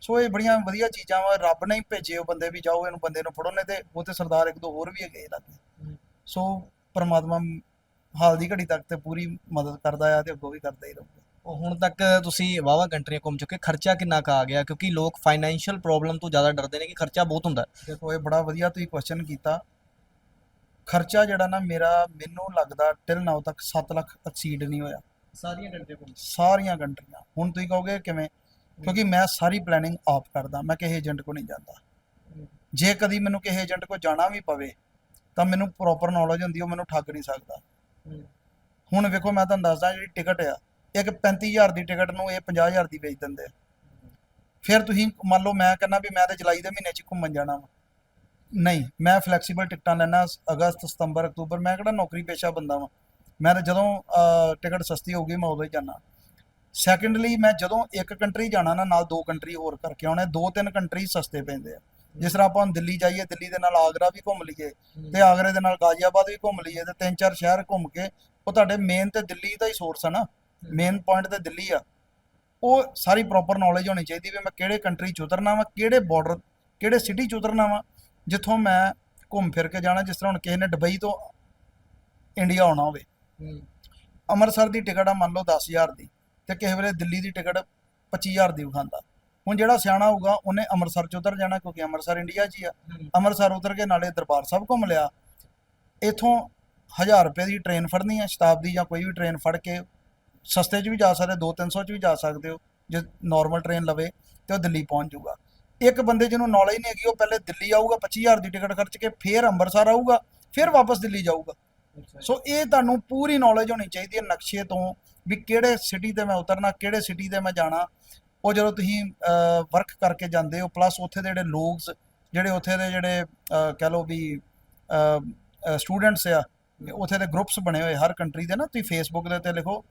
ਸੋ ਇਹ ਬੜੀਆਂ ਵਧੀਆ ਚੀਜ਼ਾਂ ਵਾ ਰੱਬ ਨੇ ਹੀ ਭੇਜੇ ਉਹ ਬੰਦੇ ਵੀ ਜਾਓ ਇਹਨੂੰ ਬੰਦੇ ਨੂੰ ਫੜੋ ਨੇ ਤੇ ਉਹ ਤੇ ਸਰਦਾਰ ਇੱਕ ਦੋ ਹੋਰ ਵੀ ਹੈਗੇ ਲਾਗੇ। ਸੋ ਪ੍ਰਮਾਤਮਾ ਹਾਲ ਦੀ ਘੜੀ ਤੱਕ ਤੇ ਪੂਰੀ ਮਦਦ ਕਰਦਾ ਆ ਤੇ ਅੱਗੋਂ ਵੀ ਕਰਦਾ ਹੀ ਰਹੂਗਾ। ਉਹ ਹੁਣ ਤੱਕ ਤੁਸੀਂ ਵਾਹਵਾ ਕੰਟਰੀਆਂ ਘੁੰਮ ਚੁੱਕੇ ਖਰਚਾ ਕਿੰਨਾ ਕੁ ਆ ਗਿਆ? ਕਿਉਂਕਿ ਲੋਕ ਫਾਈਨੈਂਸ਼ੀਅਲ ਪ੍ਰੋਬਲਮ ਤੋਂ ਜ਼ਿਆਦਾ ਡਰਦੇ ਨੇ ਕਿ ਖਰਚਾ ਬਹੁਤ ਹੁੰਦਾ। ਹੈ। ਦੇਖੋ ਇਹ ਬੜਾ ਵਧੀਆ ਤੁਸੀਂ ਕੁਐਸਚਨ ਕੀਤਾ। ਖਰਚਾ ਜਿਹੜਾ ਨਾ ਮੇਰਾ ਮੈਨੂੰ ਲੱਗਦਾ ਟਿਲ ਨਾਉ ਤੱਕ 7 ਲੱਖ ਐਕਸੀਡ ਨਹੀਂ ਹੋਇਆ। ਸਾਰੀਆਂ ਕੰਟਰੀਆਂ ਘੁੰਮ ਸਾਰੀਆਂ ਕੰਟਰੀਆਂ। ਹੁਣ ਤੁਸੀਂ ਕਹੋਗੇ ਕਿਵੇਂ? ਕਿਉਂਕਿ ਮੈਂ ਸਾਰੀ ਪਲੈਨਿੰਗ ਆਪ ਕਰਦਾ। ਮੈਂ ਕਿਸੇ ਏਜੰਟ ਕੋ ਨਹੀਂ ਜਾਂਦਾ। ਜੇ ਕਦੀ ਮੈਨੂੰ ਕਿਸੇ ਏਜੰਟ ਕੋ ਜਾਣਾ ਵੀ ਪਵੇ ਤਾਂ ਮੈਨੂੰ ਪ੍ਰੋਪਰ ਨੌਲੇਜ ਹੁੰਦੀ ਉਹ ਮੈਨੂੰ ਠੱਗ ਨਹੀਂ ਸਕਦਾ। ਹੁਣ ਵੇਖੋ ਮੈਂ ਤੁਹਾਨੂੰ ਦੱਸਦਾ ਜਿਹੜੀ ਟਿਕਟ ਆ। ਇੱਕ 35000 ਦੀ ਟਿਕਟ ਨੂੰ ਇਹ 50000 ਦੀ ਵੇਚ ਦਿੰਦੇ ਆ। ਫਿਰ ਤੁਸੀਂ ਮੰਨ ਲਓ ਮੈਂ ਕਹਿੰਦਾ ਵੀ ਮੈਂ ਤਾਂ ਜੁਲਾਈ ਦੇ ਮਹੀਨੇ 'ਚ ਘੁੰਮਣ ਜਾਣਾ ਵਾ। ਨਹੀਂ, ਮੈਂ ਫਲੈਕਸੀਬਲ ਟਿਕਟਾਂ ਲੈਣਾ ਅਗਸਤ, ਸਤੰਬਰ, ਅਕਤੂਬਰ, ਮੈਂ ਕਿਹੜਾ ਨੌਕਰੀ ਪੇਸ਼ਾ ਬੰਦਾ ਵਾਂ। ਮੈਂ ਤਾਂ ਜਦੋਂ ਟਿਕਟ ਸਸਤੀ ਹੋ ਗਈ ਮੈਂ ਉਦੋਂ ਹੀ ਜਾਣਾ ਸੈਕੰਡਲੀ ਮੈਂ ਜਦੋਂ ਇੱਕ ਕੰਟਰੀ ਜਾਣਾ ਨਾ, ਨਾਲ ਦੋ ਕੰਟਰੀ ਹੋਰ ਕਰਕੇ ਆਉਣੇ, ਦੋ ਤਿੰਨ ਕੰਟਰੀ ਸਸਤੇ ਪੈਂਦੇ ਆ। ਜਿਸ ਤਰ੍ਹਾਂ ਆਪਾਂ ਹੁਣ ਦਿੱਲੀ ਜਾਈਏ, ਦਿੱਲੀ ਦੇ ਨਾਲ ਆਗਰਾ ਵੀ ਘੁੰਮ ਲਈਏ ਤੇ ਆਗਰੇ ਦੇ ਨਾਲ ਗਾਜ਼ੀਆਬਾਦ ਵੀ ਘੁੰਮ ਲਈਏ ਤੇ ਤਿੰਨ ਚਾਰ ਸ਼ਹਿਰ ਘੁੰਮ ਕੇ, ਉਹ ਤੁਹਾਡੇ ਮੇਨ ਤੇ ਦਿੱਲੀ ਦਾ ਹੀ ਸੋਰਸ ਹੈ ਨਾ। ਮੇਨ ਪੁਆਇੰਟ ਤੇ ਦਿੱਲੀ ਆ। ਉਹ ਸਾਰੀ ਪ੍ਰੋਪਰ ਨੌਲੇਜ ਹੋਣੀ ਚਾਹੀਦੀ ਵੀ ਮੈਂ ਕਿਹੜੇ ਕੰਟਰੀ ਚ ਉਤਰਨਾ ਵਾ ਕਿਹੜੇ ਬਾਰਡਰ ਕਿਹੜੇ ਸਿਟੀ ਚ ਉਤਰਨਾ ਵਾ ਜਿੱਥੋਂ ਮੈਂ ਘੁੰਮ ਫਿਰ ਕੇ ਜਾਣਾ ਜਿਸ ਤਰ੍ਹਾਂ ਹੁਣ ਕਿਸੇ ਨੇ ਦੁਬਈ ਤੋਂ ਇੰਡੀਆ ਆਉਣਾ ਹੋਵੇ। ਅੰਮ੍ਰਿਤਸਰ ਦੀ ਟਿਕਟ ਆ ਮੰਨ ਲਓ 10000 ਦੀ ਤੇ ਕਿਸੇ ਵੇਲੇ ਦਿੱਲੀ ਦੀ ਟਿਕਟ 25000 ਦੀ ਵਿਖਾਉਂਦਾ ਹੁਣ ਜਿਹੜਾ ਸਿਆਣਾ ਹੋਊਗਾ ਉਹਨੇ ਅੰਮ੍ਰਿਤਸਰ ਚ ਉਤਰ ਜਾਣਾ ਕਿਉਂਕਿ ਅੰਮ੍ਰਿਤਸਰ ਇੰਡੀਆ 'ਚ ਹੀ ਆ। ਅੰਮ੍ਰਿਤਸਰ ਉਤਰ ਕੇ ਨਾਲੇ ਦਰਬਾਰ ਸਾਹਿਬ ਘੁੰਮ ਲਿਆ। ਇਥੋਂ 1000 ਰੁਪਏ ਦੀ ਟ੍ਰੇਨ ਫੜਨੀ ਹੈ ਸ਼ਤਾਬਦੀ ਜਾਂ ਕੋਈ ਵੀ ਟ੍ਰੇਨ ਫੜ ਕੇ ਸਸਤੇ 'ਚ ਵੀ ਜਾ ਸਕਦੇ 2-300 'ਚ ਵੀ ਜਾ ਸਕਦੇ ਹੋ ਜੇ ਨਾਰਮਲ ਟ੍ਰੇਨ ਲਵੇ ਤੇ ਉਹ ਦਿੱਲੀ ਪਹੁੰਚ ਜਾਊਗਾ। ਇੱਕ ਬੰਦੇ ਜਿਹਨੂੰ ਨੌਲੇਜ ਨਹੀਂ ਹੈਗੀ ਉਹ ਪਹਿਲੇ ਦਿੱਲੀ ਆਊਗਾ 25000 ਦੀ ਟਿਕਟ ਖਰਚ ਕੇ ਫਿਰ ਅੰਮ੍ਰਿਤਸਰ ਆਊਗਾ ਫਿਰ ਵਾਪਸ ਦਿੱਲੀ ਜਾਊਗਾ। ਸੋ ਇਹ ਤੁਹਾਨੂੰ ਪੂਰੀ ਨੌਲੇਜ ਹੋਣੀ ਚਾਹੀਦੀ ਹੈ ਨਕਸ਼ੇ ਤੋਂ ਵੀ ਕਿਹੜੇ ਸਿਟੀ ਤੇ ਮੈਂ ਉਤਰਨਾ ਕਿਹੜੇ ਸਿਟੀ ਤੇ ਮੈਂ ਜਾਣਾ। ਉਹ ਜਦੋਂ ਤੁਸੀਂ ਵਰਕ ਕਰਕੇ ਜਾਂਦੇ ਹੋ ਪਲੱਸ ਉੱਥੇ ਦੇ ਜਿਹੜੇ ਲੋਕਸ ਜਿਹੜੇ ਉੱਥੇ ਦੇ ਜਿਹੜੇ ਕਹਿ ਲਓ ਵੀ ਸਟੂਡੈਂਟਸ ਆ ਉੱਥੇ ਦੇ ਗਰੁੱਪਸ ਬਣੇ ਹੋਏ ਹਰ ਕੰਟਰੀ ਦੇ ਨਾ ਤੁਸੀਂ ਫੇਸਬੁੱਕ ਦੇ ਉੱਤੇ ਲਿਖੋ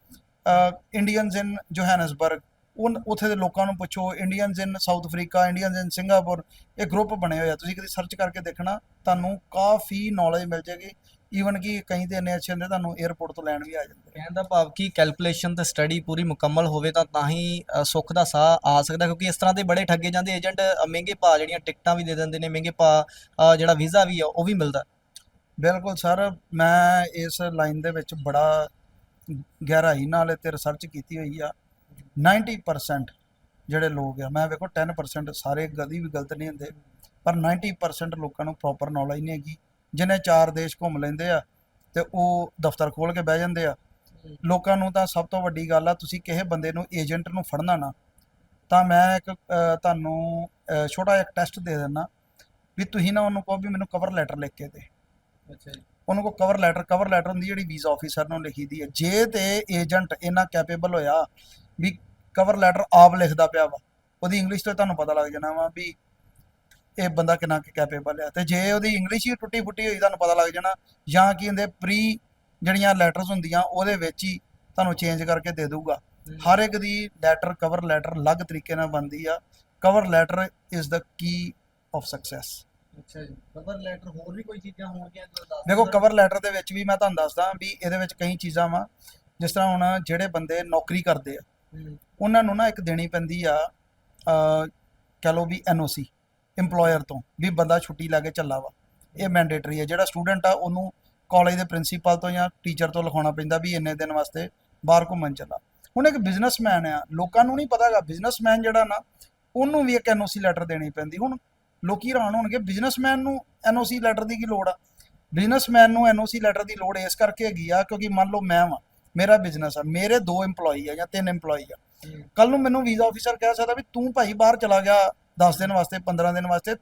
ਇੰਡੀਅਨਸ ਇਨ ਜੋਹਾਨਸਬਰਗ ਉਹ ਉੱਥੇ ਦੇ ਲੋਕਾਂ ਨੂੰ ਪੁੱਛੋ Indians in South Africa Indians in Singapore ਇਹ ਗਰੁੱਪ ਬਣੇ ਹੋਏ ਆ। ਤੁਸੀਂ ਕਦੀ ਸਰਚ ਕਰਕੇ ਦੇਖਣਾ ਤੁਹਾਨੂੰ ਕਾਫੀ ਨੌਲੇਜ ਮਿਲ ਜਾਏਗੀ। ਈਵਨ ਕਿ ਕਈ ਤੇ ਇੰਨੇ ਅੱਛੇ ਹੁੰਦੇ ਤੁਹਾਨੂੰ 에ਅਰਪੋਰਟ ਤੋਂ ਲੈਣ ਵੀ ਆ ਜਾਂਦੇ ਕਹਿਣ ਦਾ ਭਾਵ ਕਿ ਕੈਲਕੂਲੇਸ਼ਨ ਤੇ ਸਟੱਡੀ ਪੂਰੀ ਮੁਕੰਮਲ ਹੋਵੇ ਤਾਂ ਤਾਂ ਹੀ ਸੁੱਖ ਦਾ ਸਾਹ ਆ ਸਕਦਾ ਕਿਉਂਕਿ ਇਸ ਤਰ੍ਹਾਂ ਦੇ ਬੜੇ ਠੱਗੇ ਜਾਂਦੇ ਏਜੰਟ ਮਹਿੰਗੇ ਭਾਅ ਜਿਹੜੀਆਂ ਟਿਕਟਾਂ ਵੀ ਦੇ ਦਿੰਦੇ ਨੇ ਮਹਿੰਗੇ ਭਾਅ ਜਿਹੜਾ ਵੀਜ਼ਾ ਵੀ ਆ ਉਹ ਵੀ ਮਿਲਦਾ। ਬਿਲਕੁਲ ਸਰ ਮੈਂ ਇਸ ਲਾਈਨ ਦੇ ਵਿੱਚ ਬੜਾ ਗਹਿਰਾਈ ਨਾਲ ਤੇ ਰਿਸਰਚ ਕੀਤੀ ਹੋਈ ਆ 90% ਜਿਹੜੇ ਲੋਕ ਆ, ਮੈਂ ਵੇਖੋ 10% ਸਾਰੇ ਗਦੀ ਵੀ ਗਲਤ ਨਹੀਂ ਹੁੰਦੇ, ਪਰ 90% ਲੋਕਾਂ ਨੂੰ ਪ੍ਰੋਪਰ ਨੌਲੇਜ ਨਹੀਂ ਹੈਗੀ। ਜਿਹਨੇ ਚਾਰ ਦੇਸ਼ ਘੁੰਮ ਲੈਂਦੇ ਆ, ਤੇ ਉਹ ਦਫ਼ਤਰ ਖੋਲ ਕੇ ਬਹਿ ਜਾਂਦੇ ਆ। ਲੋਕਾਂ ਨੂੰ ਤਾਂ ਸਭ ਤੋਂ ਵੱਡੀ ਗੱਲ ਆ, ਤੁਸੀਂ ਕਿਸੇ ਬੰਦੇ ਨੂੰ ਏਜੰਟ ਨੂੰ ਫੜਨਾ ਨਾ। ਤਾਂ ਮੈਂ ਇੱਕ ਤੁਹਾਨੂੰ ਛੋਟਾ ਜਿਹਾ ਟੈਸਟ ਦੇ ਦਿੰਦਾ, ਵੀ ਤੁਸੀਂ ਨਾ ਉਹਨੂੰ ਕਹੋ ਵੀ ਮੈਨੂੰ ਕਵਰ ਲੈਟਰ ਲਿਖ ਕੇ ਦੇ। ਅੱਛਾ ਜੀ। ਉਹਨੂੰ ਕੋ ਕਵਰ ਲੈਟਰ ਕਵਰ ਲੈਟਰ ਹੁੰਦੀ ਜਿਹੜੀ ਵੀਜ਼ਾ ਆਫੀਸਰ ਨੂੰ ਲਿਖੀ ਦੀ ਹੈ। ਜੇ ਤੇ ਏਜੰਟ ਇੰਨਾ ਕੈਪੇਬਲ ਹੋਇਆ ਵੀ ਕਵਰ ਲੈਟਰ ਆਪ ਲਿਖਦਾ ਪਿਆ ਵਾ ਉਹਦੀ ਇੰਗਲਿਸ਼ ਤੋਂ ਤੁਹਾਨੂੰ ਪਤਾ ਲੱਗ ਜਾਣਾ ਵਾ ਵੀ ਇਹ ਬੰਦਾ ਕਿੰਨਾ ਕੈਪੇਬਲ ਆ। ਤੇ ਜੇ ਉਹਦੀ ਇੰਗਲਿਸ਼ ਹੀ ਟੁੱਟੀ ਫੁੱਟੀ ਹੋਈ ਤੁਹਾਨੂੰ ਪਤਾ ਲੱਗ ਜਾਣਾ ਜਾਂ ਕੀ ਹੁੰਦੇ ਪ੍ਰੀ ਜਿਹੜੀਆਂ ਲੈਟਰਸ ਹੁੰਦੀਆਂ ਉਹਦੇ ਵਿੱਚ ਹੀ ਤੁਹਾਨੂੰ ਚੇਂਜ ਕਰਕੇ ਦੇ ਦਊਗਾ। ਹਰ ਇੱਕ ਦੀ ਲੈਟਰ ਕਵਰ ਲੈਟਰ ਅਲੱਗ ਤਰੀਕੇ ਨਾਲ ਬਣਦੀ ਆ। Cover letter is the key of success ਅੱਛਾ ਜੀ ਕਵਰ ਲੈਟਰ ਹੋਰ ਵੀ ਕੋਈ ਚੀਜ਼ਾਂ ਹੋਣਗੀਆਂ ਜੋ ਦੱਸ ਦੇਖੋ ਕਵਰ ਲੈਟਰ ਦੇ ਵਿੱਚ ਵੀ ਮੈਂ ਤੁਹਾਨੂੰ ਦੱਸਦਾ ਵੀ ਇਹਦੇ ਵਿੱਚ ਕਈ ਚੀਜ਼ਾਂ ਵਾ ਜਿਸ ਤਰ੍ਹਾਂ ਹੁਣ ਜਿਹੜੇ ਬੰਦੇ ਨੌਕਰੀ ਕਰਦੇ ਆ ਉਹਨਾਂ ਨੂੰ ਨਾ ਇੱਕ ਦੇਣੀ ਪੈਂਦੀ ਆ ਅਹ, ਕਹਿ ਲਓ ਵੀ ਐਨਓਸੀ EMPLOYER ਤੋਂ ਵੀ ਬੰਦਾ ਛੁੱਟੀ ਲੈ ਕੇ ਚੱਲਾ ਵਾ। ਇਹ ਮੈਂਡੇਟਰੀ ਹੈ ਜਿਹੜਾ ਸਟੂਡੈਂਟ ਆ ਉਹਨੂੰ ਕਾਲਜ ਦੇ ਪ੍ਰਿੰਸੀਪਲ ਤੋਂ ਜਾਂ ਟੀਚਰ ਤੋਂ ਲਿਖਾਉਣਾ ਪੈਂਦਾ ਵੀ ਇੰਨੇ ਦਿਨ ਵਾਸਤੇ ਬਾਹਰ ਘੁੰਮਣ ਚੱਲਾ। ਹੁਣ ਇੱਕ ਬਿਜ਼ਨਸਮੈਨ ਆ ਲੋਕਾਂ ਨੂੰ ਨਹੀਂ ਪਤਾਗਾ ਬਿਜ਼ਨਸਮੈਨ ਜਿਹੜਾ ਨਾ ਉਹਨੂੰ ਵੀ ਇੱਕ ਐਨਓਸੀ ਲੈਟਰ ਦੇਣੀ ਪੈਂਦੀ। ਹੁਣ ਲੋਕੀ ਹੈਰਾਨ ਹੋਣਗੇ ਬਿਜ਼ਨਸਮੈਨ ਨੂੰ ਐਨਓਸੀ ਲੈਟਰ ਦੀ ਕੀ ਲੋੜ ਆ? ਬਿਜ਼ਨਸਮੈਨ ਨੂੰ ਐਨਓਸੀ ਲੈਟਰ ਦੀ ਲੋੜ ਇਸ ਕਰਕੇ ਹੈਗੀ ਆ ਕਿਉਂਕਿ ਮੰਨ ਲਓ ਮੈਂ ਵਾਂ ਮੇਰਾ ਬਿਜ਼ਨਸ ਆ ਮੇਰੇ ਦੋ EMPLOYE ਆ ਜਾਂ ਤਿੰਨ EMPLOYE ਆ। ਕੱਲ ਨੂੰ ਮੈਨੂੰ ਵੀਜ਼ਾ ਆਫੀਸਰ ਕਹਿ ਸਕਦਾ ਵੀ ਤੂੰ ਭਾਈ ਬਾਹਰ ਚਲਾ ਗਿਆ 10 ਦਿਨ ਵਾਸਤੇ 15 ਦਿਨ ਵਾਸਤੇ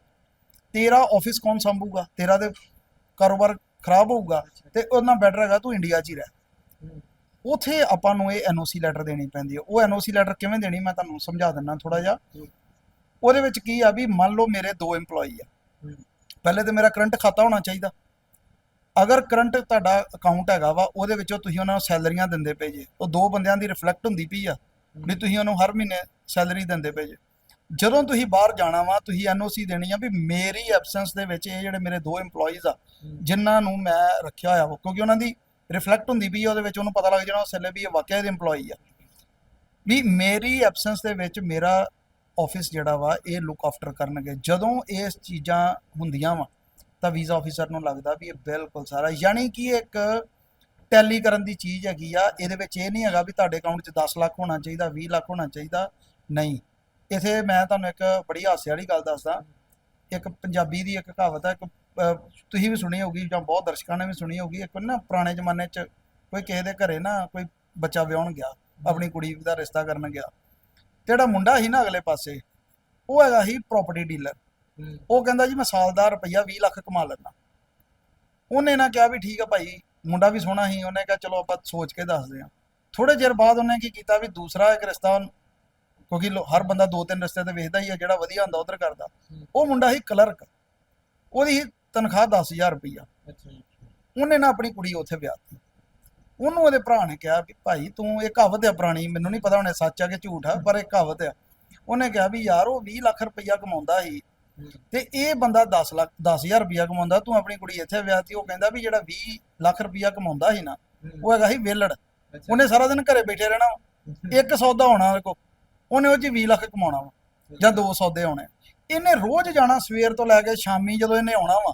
ਤੇਰਾ ਆਫਿਸ ਕੌਣ ਸੰਭੂਗਾ? ਤੇਰਾ ਤੇ ਕਾਰੋਬਾਰ ਖਰਾਬ ਹੋਊਗਾ ਤੇ ਉਹਨਾਂ ਬੈਟਰ ਹੈਗਾ ਤੂੰ ਇੰਡੀਆ 'ਚ ਹੀ ਰਹਿ। ਉਥੇ ਆਪਾਂ ਨੂੰ ਇਹ ਐਨਓਸੀ ਲੈਟਰ ਦੇਣੀ ਪੈਂਦੀ ਹੈ ਉਹ ਐਨਓਸੀ ਲੈਟਰ ਕਿਵੇਂ ਦੇਣੀ ਮੈਂ ਤੁਹਾਨੂੰ ਸਮਝਾ ਦਿੰਦਾ ਥੋੜਾ ਜਿਹਾ। ਉਹਦੇ ਵਿੱਚ ਕੀ ਆ ਵੀ ਮੰਨ ਲਓ ਮੇਰੇ ਦੋ EMPLOYE ਆ। ਪਹਿਲੇ ਤੇ ਮੇਰਾ ਕਰੰਟ ਖਾਤਾ ਹੋਣਾ ਚਾਹੀਦਾ। ਅਗਰ ਕਰੰਟ ਤੁਹਾਡਾ ਅਕਾਊਂਟ ਹੈਗਾ ਵਾ ਉਹਦੇ ਵਿੱਚੋਂ ਤੁਸੀਂ ਉਹਨਾਂ ਨੂੰ ਸੈਲਰੀਆਂ ਦਿੰਦੇ ਪਏ ਜੇ। ਉਹ ਦੋ ਬੰਦਿਆਂ ਦੀ ਰਿਫਲੈਕਟ ਹੁੰਦੀ ਪਈ ਆ ਵੀ ਤੁਸੀਂ ਉਹਨੂੰ ਹਰ ਮਹੀਨੇ ਸੈਲਰੀ ਦਿੰਦੇ ਪਏ ਜੇ। ਜਦੋਂ ਤੁਸੀਂ ਬਾਹਰ ਜਾਣਾ ਵਾ ਤੁਸੀਂ ਐਨਓਸੀ ਦੇਣੀ ਆ ਵੀ ਮੇਰੀ ਐਬਸੈਂਸ ਦੇ ਵਿੱਚ ਇਹ ਜਿਹੜੇ ਮੇਰੇ ਦੋ EMPLOYEES ਆ ਜਿਨ੍ਹਾਂ ਨੂੰ ਮੈਂ ਰੱਖਿਆ ਹੋਇਆ ਵਾ ਕਿਉਂਕਿ ਉਹਨਾਂ ਦੀ ਰਿਫਲੈਕਟ ਹੁੰਦੀ ਪਈ ਆ ਉਹਦੇ ਵਿੱਚ ਉਹਨੂੰ ਪਤਾ ਲੱਗ ਜਾਣਾ ਉਸਲੇ ਵੀ ਇਹ ਵਾਕਿਆ ਦੇ EMPLOYEE ਆ। ਵੀ ਮੇਰੀ ਐਬਸੈਂਸ ਦੇ ਵਿੱਚ ਮੇਰਾ ਆਫਿਸ ਜਿਹੜਾ ਵਾ, ਇਹ ਲੁੱਕ ਆਫਟਰ ਕਰਨਗੇ। ਜਦੋਂ ਇਹ ਚੀਜ਼ਾਂ ਹੁੰਦੀਆਂ ਵਾ, ਤਾਂ ਵੀਜ਼ਾ ਆਫੀਸਰ ਨੂੰ ਲੱਗਦਾ ਵੀ ਇਹ ਬਿਲਕੁਲ ਸਾਰਾ, ਯਾਨੀ ਕਿ ਇੱਕ ਟੈਲੀ ਕਰਨ ਦੀ ਚੀਜ਼ ਹੈਗੀ ਆ, ਇਹਦੇ ਵਿੱਚ ਇਹ ਨਹੀਂ ਹੈਗਾ ਵੀ ਤੁਹਾਡੇ ਅਕਾਊਂਟ 'ਚ 10 ਲੱਖ ਹੋਣਾ ਚਾਹੀਦਾ 20 ਲੱਖ ਹੋਣਾ ਚਾਹੀਦਾ, ਨਹੀਂ। ਇਥੇ ਮੈਂ ਤੁਹਾਨੂੰ ਇੱਕ ਬੜੀ ਹਾਸੇ ਵਾਲੀ ਗੱਲ ਦੱਸਦਾ। ਇੱਕ ਪੰਜਾਬੀ ਦੀ ਇੱਕ ਕਹਾਵਤ ਹੈ ਇੱਕ ਤੁਸੀਂ ਵੀ ਸੁਣੀ ਹੋਊਗੀ ਜਾਂ ਬਹੁਤ ਦਰਸ਼ਕਾਂ ਨੇ ਵੀ ਸੁਣੀ ਹੋਊਗੀ, ਇੱਕ ਨਾ ਪੁਰਾਣੇ ਜ਼ਮਾਨੇ 'ਚ ਕੋਈ ਕਿਸੇ ਦੇ ਘਰੇ ਨਾ ਕੋਈ ਬੱਚਾ ਵਿਆਹਣ ਗਿਆ, ਆਪਣੀ ਕੁੜੀ ਦਾ ਰਿਸ਼ਤਾ ਕਰਨ ਗਿਆ ਤੇ ਜਿਹੜਾ ਮੁੰਡਾ ਸੀ ਨਾ ਅਗਲੇ ਪਾਸੇ ਉਹ ਹੈਗਾ ਸੀ ਪ੍ਰਾਪਰਟੀ ਡੀਲਰ ਉਹ ਕਹਿੰਦਾ ਜੀ ਮੈਂ ਸਾਲ ਦਾ ਰੁਪਈਆ 20 ਲੱਖ ਕਮਾ ਲੈਂਦਾ। ਉਹਨੇ ਨਾ ਕਿਹਾ ਵੀ ਠੀਕ ਆ ਭਾਈ ਮੁੰਡਾ ਵੀ ਸੋਹਣਾ ਸੀ ਉਹਨੇ ਕਿਹਾ ਚਲੋ ਆਪਾਂ ਸੋਚ ਕੇ ਦੱਸਦੇ ਹਾਂ। ਥੋੜੇ ਚਿਰ ਬਾਅਦ ਉਹਨੇ ਕੀ ਕੀਤਾ ਵੀ ਦੂਸਰਾ ਇੱਕ ਰਿਸ਼ਤਾ ਕਿਉਂਕਿ ਹਰ ਬੰਦਾ ਦੋ ਤਿੰਨ ਰਿਸ਼ਤੇ ਤੇ ਵੇਖਦਾ ਹੀ ਆ ਜਿਹੜਾ ਵਧੀਆ ਹੁੰਦਾ ਉਧਰ ਕਰਦਾ। ਉਹ ਮੁੰਡਾ ਸੀ ਕਲਰਕ। ਉਹਦੀ ਤਨਖਾਹ 10000 ਰੁਪਈਆ। ਉਹਨੇ ਨਾ ਆਪਣੀ ਕੁੜੀ ਉੱਥੇ ਵਿਆਹਤੀ ਉਹਨੂੰ ਉਹਦੇ ਭਰਾ ਨੇ ਕਿਹਾ ਵੀ ਭਾਈ ਤੂੰ ਇਹ ਕਹਾਵਤ ਆ ਪੁਰਾਣੀ ਮੈਨੂੰ ਨਹੀਂ ਪਤਾ ਹੁਣ ਇਹ ਸੱਚ ਆ ਕਿ ਝੂਠ ਆ ਪਰ ਇਹ ਕਹਾਵਤ ਆ। ਉਹਨੇ ਕਿਹਾ ਵੀ ਯਾਰ ਉਹ 20 ਲੱਖ ਰੁਪਈਆ ਕਮਾਉਂਦਾ ਸੀ ਤੇ ਇਹ ਬੰਦਾ 10 ਲੱਖ 10000 ਰੁਪਈਆ ਕਮਾਉਂਦਾ ਤੂੰ ਆਪਣੀ ਕੁੜੀ ਇੱਥੇ ਵਿਆਹਤੀ ਉਹ ਕਹਿੰਦਾ ਵੀ ਜਿਹੜਾ 20 ਲੱਖ ਰੁਪਈਆ ਕਮਾਉਂਦਾ ਸੀ ਨਾ ਉਹ ਹੈਗਾ ਸੀ ਵੇਲੜ ਉਹਨੇ ਸਾਰਾ ਦਿਨ ਘਰੇ ਬੈਠੇ ਰਹਿਣਾ। ਇੱਕ ਸੌਦਾ ਹੋਣਾ ਉਹਦੇ ਕੋਲ ਉਹਨੇ ਉਹ 'ਚ 20 ਲੱਖ ਕਮਾਉਣਾ ਵਾ ਜਾਂ ਦੋ ਸੌਦੇ ਹੋਣੇ। ਇਹਨੇ ਰੋਜ਼ ਜਾਣਾ ਸਵੇਰ ਤੋਂ ਲੈ ਕੇ ਸ਼ਾਮੀ ਜਦੋਂ ਇਹਨੇ ਆਉਣਾ ਵਾ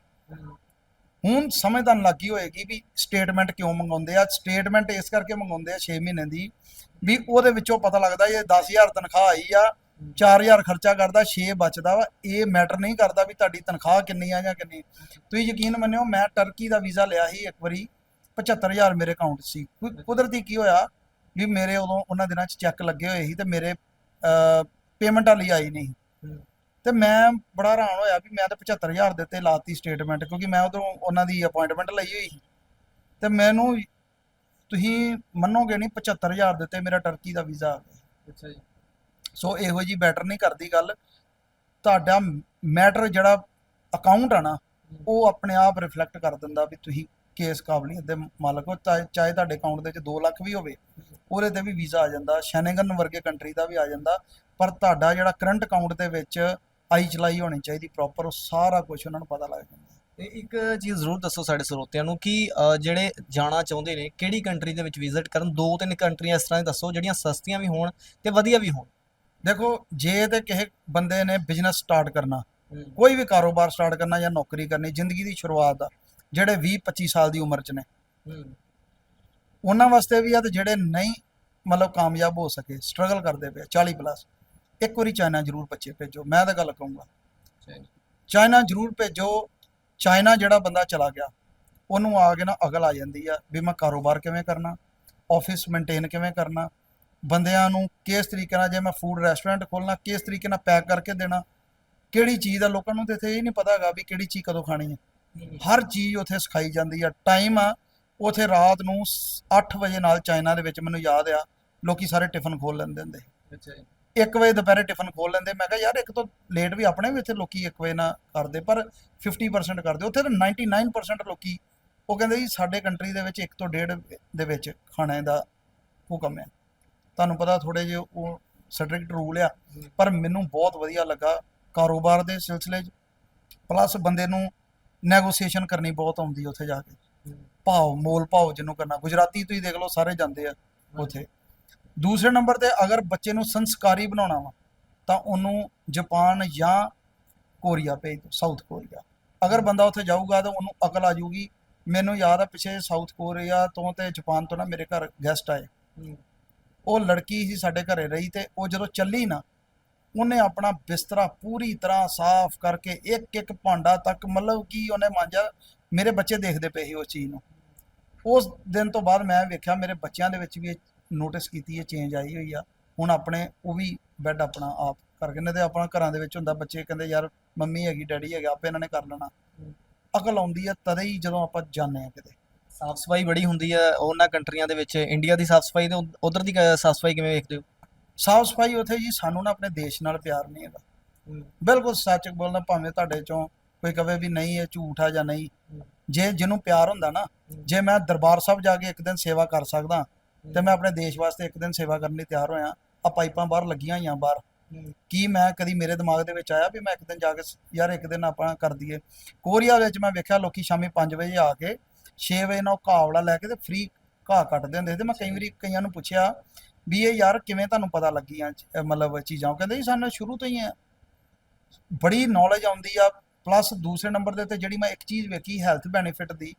ਹੁਣ ਸਮਝ ਤਾਂ ਲੱਗੀ ਹੋਏਗੀ ਵੀ ਸਟੇਟਮੈਂਟ ਕਿਉਂ ਮੰਗਾਉਂਦੇ ਆ? ਸਟੇਟਮੈਂਟ ਇਸ ਕਰਕੇ ਮੰਗਾਉਂਦੇ ਆ 6 ਮਹੀਨੇ ਦੀ ਵੀ ਉਹਦੇ ਵਿੱਚੋਂ ਪਤਾ ਲੱਗਦਾ ਇਹ 10000 ਤਨਖਾਹ ਆਈ ਆ 4000 ਖਰਚਾ ਕਰਦਾ 6 ਬਚਦਾ ਵਾ, ਇਹ ਮੈਟਰ ਨਹੀਂ ਕਰਦਾ ਵੀ ਤੁਹਾਡੀ ਤਨਖਾਹ ਕਿੰਨੀ ਆ ਜਾਂ ਕਿੰਨੀ। ਤੁਸੀਂ ਯਕੀਨ ਮੰਨਿਓ, ਮੈਂ ਟਰਕੀ ਦਾ ਵੀਜ਼ਾ ਲਿਆ ਸੀ ਇੱਕ ਵਾਰੀ 75000 ਮੇਰੇ ਅਕਾਊਂਟ 'ਚ ਸੀ। ਕੁ- ਕੁਦਰਤੀ ਕੀ ਹੋਇਆ ਵੀ ਮੇਰੇ ਉਦੋਂ ਉਹਨਾਂ ਦਿਨਾਂ 'ਚ ਚੈੱਕ ਲੱਗੇ ਹੋਏ ਸੀ ਤੇ ਮੇਰੇ ਪੇਮੈਂਟ ਵਾਲੀ ਆਈ ਨਹੀਂ। ਤੇ ਮੈਂ ਬੜਾ ਹੈਰਾਨ ਹੋਇਆ ਵੀ ਮੈਂ ਤਾਂ 75000 ਦਿੱਤੇ ਲਾਤੀ ਸਟੇਟਮੈਂਟ ਕਿਉਂਕਿ ਮੈਂ ਉਦੋਂ ਉਹਨਾਂ ਦੀ ਅਪਾਇੰਟਮੈਂਟ ਲਈ ਹੋਈ ਸੀ। ਤੇ ਮੈਨੂੰ ਤੁਸੀਂ ਮੰਨੋਗੇ ਨਹੀਂ 75000 ਦਿੱਤੇ ਮੇਰਾ ਟਰਕੀ ਦਾ ਵੀਜ਼ਾ ਆ ਗਿਆ। ਸੋ ਇਹੋ ਜੀ ਬੈਟਰ ਨਹੀਂ ਕਰਦੀ ਗੱਲ। ਤੁਹਾਡਾ ਮੈਟਰ ਜਿਹੜਾ ਅਕਾਊਂਟ ਆ ਨਾ ਉਹ ਆਪਣੇ ਆਪ ਰਿਫਲੈਕਟ ਕਰ ਦਿੰਦਾ ਵੀ ਤੁਸੀਂ ਕੇਸ ਕਾਬਲੀਅਤ ਦੇ ਮਾਲਕ ਹੋ ਚਾਹੇ ਚਾਹੇ ਤੁਹਾਡੇ ਅਕਾਊਂਟ ਦੇ ਵਿੱਚ 2 ਲੱਖ ਵੀ ਹੋਵੇ ਉਹਦੇ ਤੇ ਵੀ ਵੀਜ਼ਾ ਆ ਜਾਂਦਾ। ਸ਼ੈਨਗਨ ਵਰਗੇ ਕੰਟਰੀ ਦਾ ਵੀ ਆ ਜਾਂਦਾ। ਪਰ ਤੁਹਾਡਾ ਜਿਹੜਾ ਕਰੰਟ ਅਕਾਊਂਟ ਦੇ ਵਿੱਚ ਆਈ ਚਲਾਈ ਹੋਣੀ ਚਾਹੀਦੀ ਪ੍ਰੋਪਰ ਉਹ ਸਾਰਾ ਕੁਝ ਉਹਨਾਂ ਨੂੰ ਪਤਾ ਲੱਗ ਜਾਂਦਾ। ਤੇ ਇੱਕ ਚੀਜ਼ ਜ਼ਰੂਰ ਦੱਸੋ ਸਾਡੇ ਸਰੋਤਿਆਂ ਨੂੰ ਕਿ ਅ, ਜਿਹੜੇ ਜਾਣਾ ਚਾਹੁੰਦੇ ਨੇ ਕਿਹੜੀ ਕੰਟਰੀ ਦੇ ਵਿੱਚ ਵਿਜ਼ਿਟ ਕਰਨ? ਦੋ ਤਿੰਨ ਕੰਟਰੀਆਂ ਇਸ ਤਰ੍ਹਾਂ ਦੀ ਦੱਸੋ ਜਿਹੜੀਆਂ ਸਸਤੀਆਂ ਵੀ ਹੋਣ ਤੇ ਵਧੀਆ ਵੀ ਹੋਣ। ਦੇਖੋ ਜੇ ਤੇ ਕਿਸੇ ਬੰਦੇ ਨੇ ਬਿਜ਼ਨਸ ਸਟਾਰਟ ਕਰਨਾ ਕੋਈ ਵੀ ਕਾਰੋਬਾਰ ਸਟਾਰਟ ਕਰਨਾ ਜਾਂ ਨੌਕਰੀ ਕਰਨੀ ਜ਼ਿੰਦਗੀ ਦੀ ਸ਼ੁਰੂਆਤ ਆ ਜਿਹੜੇ 20 25 ਸਾਲ ਦੀ ਉਮਰ 'ਚ ਨੇ। ਉਹਨਾਂ ਵਾਸਤੇ ਵੀ ਆ ਤੇ ਜਿਹੜੇ ਨਹੀਂ ਮਤਲਬ ਕਾਮਯਾਬ ਹੋ ਸਕੇ ਸਟਰਗਲ ਕਰਦੇ ਪਏ 40 ਪਲੱਸ ਇੱਕ ਵਾਰੀ ਚਾਈਨਾ ਜ਼ਰੂਰ ਬੱਚੇ ਭੇਜੋ ਮੈਂ ਤਾਂ ਗੱਲ ਕਹੂੰਗਾ। ਚਾਈਨਾ। ਜ਼ਰੂਰ ਭੇਜੋ ਚਾਈਨਾ ਜਿਹੜਾ ਬੰਦਾ ਚਲਾ ਗਿਆ ਉਹਨੂੰ ਆ ਕੇ ਨਾ ਅਗਲ ਆ ਜਾਂਦੀ ਆ ਵੀ ਮੈਂ ਕਾਰੋਬਾਰ ਕਿਵੇਂ ਕਰਨਾ ਆਫਿਸ ਮੇਨਟੇਨ ਕਿਵੇਂ ਕਰਨਾ ਬੰਦਿਆਂ ਨੂੰ ਕਿਸ ਤਰੀਕੇ ਨਾਲ ਜੇ ਮੈਂ ਫੂਡ ਰੈਸਟੋਰੈਂਟ ਖੋਲਣਾ ਕਿਸ ਤਰੀਕੇ ਨਾਲ ਪੈਕ ਕਰਕੇ ਦੇਣਾ ਕਿਹੜੀ ਚੀਜ਼ ਆ ਲੋਕਾਂ ਨੂੰ ਤੇ ਇੱਥੇ ਇਹ ਨਹੀਂ ਪਤਾ ਹੈਗਾ ਵੀ ਕਿਹੜੀ ਚੀਜ਼ ਕਦੋਂ ਖਾਣੀ ਹੈ ਹਰ ਚੀਜ਼ ਉੱਥੇ ਸਿਖਾਈ ਜਾਂਦੀ ਆ। ਟਾਈਮ ਆ ਉੱਥੇ ਰਾਤ ਨੂੰ 8 ਵਜੇ ਨਾਲ ਚਾਈਨਾ ਦੇ ਵਿੱਚ ਮੈਨੂੰ ਯਾਦ ਆ ਲੋਕੀ ਸਾਰੇ ਟਿਫਨ ਖੋਲ ਲੈਂਦੇ ਹੁੰਦੇ। ਅੱਛਾ ਜੀ। 1 ਵਜੇ ਦੁਪਹਿਰੇ ਟਿਫਨ ਖੋਲ ਲੈਂਦੇ। ਮੈਂ ਕਿਹਾ ਯਾਰ ਇੱਕ ਤੋਂ ਲੇਟ ਵੀ ਆਪਣੇ ਵੀ ਇੱਥੇ ਲੋਕੀ 1 ਵਜੇ ਨਾ ਕਰਦੇ ਪਰ 50% ਕਰਦੇ। ਉੱਥੇ ਤਾਂ 99% ਲੋਕੀ ਉਹ ਕਹਿੰਦੇ ਜੀ ਸਾਡੇ ਕੰਟਰੀ ਦੇ ਵਿੱਚ 1 ਤੋਂ 1.5 ਦੇ ਵਿੱਚ ਖਾਣੇ ਦਾ ਹੁਕਮ ਹੈ। ਤੁਹਾਨੂੰ ਪਤਾ ਥੋੜੇ ਜਿਹੇ ਉਹ ਸਟ੍ਰਿਕਟ ਰੂਲ ਆ ਪਰ ਮੈਨੂੰ ਬਹੁਤ ਵਧੀਆ ਲੱਗਾ ਕਾਰੋਬਾਰ ਦੇ ਸਿਲਸਿਲੇ 'ਚ। ਪਲੱਸ ਬੰਦੇ ਨੂੰ ਨੈਗੋਸੀਏਸ਼ਨ ਕਰਨੀ ਬਹੁਤ ਆਉਂਦੀ ਉੱਥੇ ਜਾ ਕੇ। ਭਾਵ ਮੋਲ ਭਾਵ ਜਿਹਨੂੰ ਕਰਨਾ। ਗੁਜਰਾਤੀ ਤੁਸੀਂ ਦੇਖ ਲਓ ਸਾਰੇ ਜਾਂਦੇ ਆ ਉੱਥੇ। ਦੂਸਰੇ ਨੰਬਰ ਤੇ ਅਗਰ ਬੱਚੇ ਨੂੰ ਸੰਸਕਾਰੀ ਬਣਾਉਣਾ ਵਾ ਤਾਂ ਉਹਨੂੰ ਜਾਪਾਨ ਜਾਂ ਕੋਰੀਆ ਭੇਜ ਦਿਓ ਸਾਊਥ ਕੋਰੀਆ। ਅਗਰ ਬੰਦਾ ਉੱਥੇ ਜਾਊਗਾ ਤਾਂ ਉਹਨੂੰ ਅਕਲ ਆ ਜਾਊਗੀ ਮੈਨੂੰ ਯਾਦ ਆ ਪਿੱਛੇ ਸਾਊਥ ਕੋਰੀਆ ਤੋਂ ਤੇ ਜਾਪਾਨ ਤੋਂ ਨਾ ਮੇਰੇ ਘਰ ਗੈਸਟ ਆਏ। ਉਹ ਲੜਕੀ ਸੀ ਸਾਡੇ ਘਰੇ ਰਹੀ ਤੇ ਉਹ ਜਦੋਂ ਚੱਲੀ ਨਾ ਉਹਨੇ ਆਪਣਾ ਬਿਸਤਰਾ ਪੂਰੀ ਤਰ੍ਹਾਂ ਸਾਫ਼ ਕਰਕੇ ਇੱਕ ਇੱਕ ਭਾਂਡਾ ਤੱਕ ਮਤਲਬ ਕਿ ਉਹਨੇ ਮਾਂਜਾ ਮੇਰੇ ਬੱਚੇ ਦੇਖਦੇ ਪਏ ਸੀ ਉਸ ਚੀਜ਼ ਨੂੰ। ਉਸ ਦਿਨ ਤੋਂ ਬਾਅਦ ਮੈਂ ਵੇਖਿਆ ਮੇਰੇ ਬੱਚਿਆਂ ਦੇ ਵਿੱਚ ਵੀ ਇਹ ਨੋਟਿਸ ਕੀਤੀ ਇਹ ਚੇਂਜ ਆਈ ਹੋਈ ਆ। ਹੁਣ ਆਪਣੇ ਉਹ ਵੀ ਬੈੱਡ ਆਪਣਾ ਆਪ ਕਰਕੇ ਨੇ ਤੇ ਆਪਣਾ ਘਰਾਂ ਦੇ ਵਿੱਚ ਹੁੰਦਾ ਬੱਚੇ ਕਹਿੰਦੇ ਯਾਰ ਮੰਮੀ ਹੈਗੀ ਡੈਡੀ ਹੈਗਾ ਆਪੇ ਇਹਨਾਂ ਨੇ ਕਰ ਲੈਣਾ। ਅਕਲ ਆਉਂਦੀ ਆ ਤਦੇ ਹੀ ਜਦੋਂ ਆਪਾਂ ਜਾਂਦੇ ਆ ਕਿਤੇ। ਸਾਫ਼ ਸਫ਼ਾਈ ਬੜੀ ਹੁੰਦੀ ਹੈ ਉਹਨਾਂ ਕੰਟਰੀਆਂ ਦੇ ਵਿੱਚ। ਇੰਡੀਆ ਦੀ ਸਾਫ਼ ਸਫ਼ਾਈ ਤੇ ਉਧਰ ਦੀ ਸਾਫ਼ ਸਫ਼ਾਈ ਕਿਵੇਂ ਵੇਖਦੇ ਹੋ? ਸਾਫ਼ ਸਫ਼ਾਈ ਉੱਥੇ ਜੀ ਸਾਨੂੰ ਨਾ ਆਪਣੇ ਦੇਸ਼ ਨਾਲ ਪਿਆਰ ਨਹੀਂ ਹੈਗਾ। ਬਿਲਕੁਲ ਸੱਚ ਬੋਲਣਾ ਭਾਵੇਂ ਤੁਹਾਡੇ ਚੋਂ ਕੋਈ ਕਵੇ ਵੀ ਨਹੀਂ ਇਹ ਝੂਠ ਆ ਜਾਂ ਨਹੀਂ। ਜੇ ਜਿਹਨੂੰ ਪਿਆਰ ਹੁੰਦਾ ਨਾ ਜੇ ਮੈਂ ਦਰਬਾਰ ਸਾਹਿਬ ਜਾ ਕੇ ਇੱਕ ਦਿਨ ਸੇਵਾ ਕਰ ਸਕਦਾ ਤੇ ਮੈਂ ਆਪਣੇ ਦੇਸ਼ ਵਾਸਤੇ ਇੱਕ ਦਿਨ ਸੇਵਾ ਕਰਨ ਲਈ ਤਿਆਰ ਹੋਇਆ। ਆ ਪਾਈਪਾਂ ਬਾਹਰ ਲੱਗੀਆਂ ਹੋਈਆਂ ਬਾਹਰ। ਕੀ ਮੈਂ ਕਦੀ ਮੇਰੇ ਦਿਮਾਗ ਦੇ ਵਿੱਚ ਆਇਆ ਵੀ ਮੈਂ ਇੱਕ ਦਿਨ ਜਾ ਕੇ ਯਾਰ ਇੱਕ ਦਿਨ ਆਪਾਂ ਕਰ ਦਈਏ। ਕੋਰੀਆ ਵਿੱਚ ਮੈਂ ਵੇਖਿਆ ਲੋਕੀ ਸ਼ਾਮੀ 5 ਵਜੇ ਆ ਕੇ 6 ਵਜੇ ਨਾਲ ਉਹ ਘਾਹ ਵਾਲਾ ਲੈ ਕੇ ਤੇ ਫ੍ਰੀ ਘਾਹ ਕੱਟਦੇ ਹੁੰਦੇ ਤੇ ਮੈਂ ਕਈ ਵਾਰੀ ਕਈਆਂ ਨੂੰ ਪੁੱਛਿਆ ਵੀ ਇਹ ਯਾਰ ਕਿਵੇਂ ਤੁਹਾਨੂੰ ਪਤਾ ਲੱਗੀਆਂ ਮਤਲਬ ਚੀਜ਼ਾਂ? ਉਹ ਕਹਿੰਦੇ ਜੀ ਸਾਨੂੰ ਸ਼ੁਰੂ ਤੋਂ ਹੀ ਹੈ ਬੜੀ ਨੌਲੇਜ ਆਉਂਦੀ ਆ ਪਲੱਸ ਦੂਸਰੇ ਨੰਬਰ ਦੇ ਤੇ ਜਿਹੜੀ ਮੈਂ ਇੱਕ ਚੀਜ਼ ਵੇਖੀ ਹੈਲਥ ਬੈਨੀਫਿਟ ਦੀ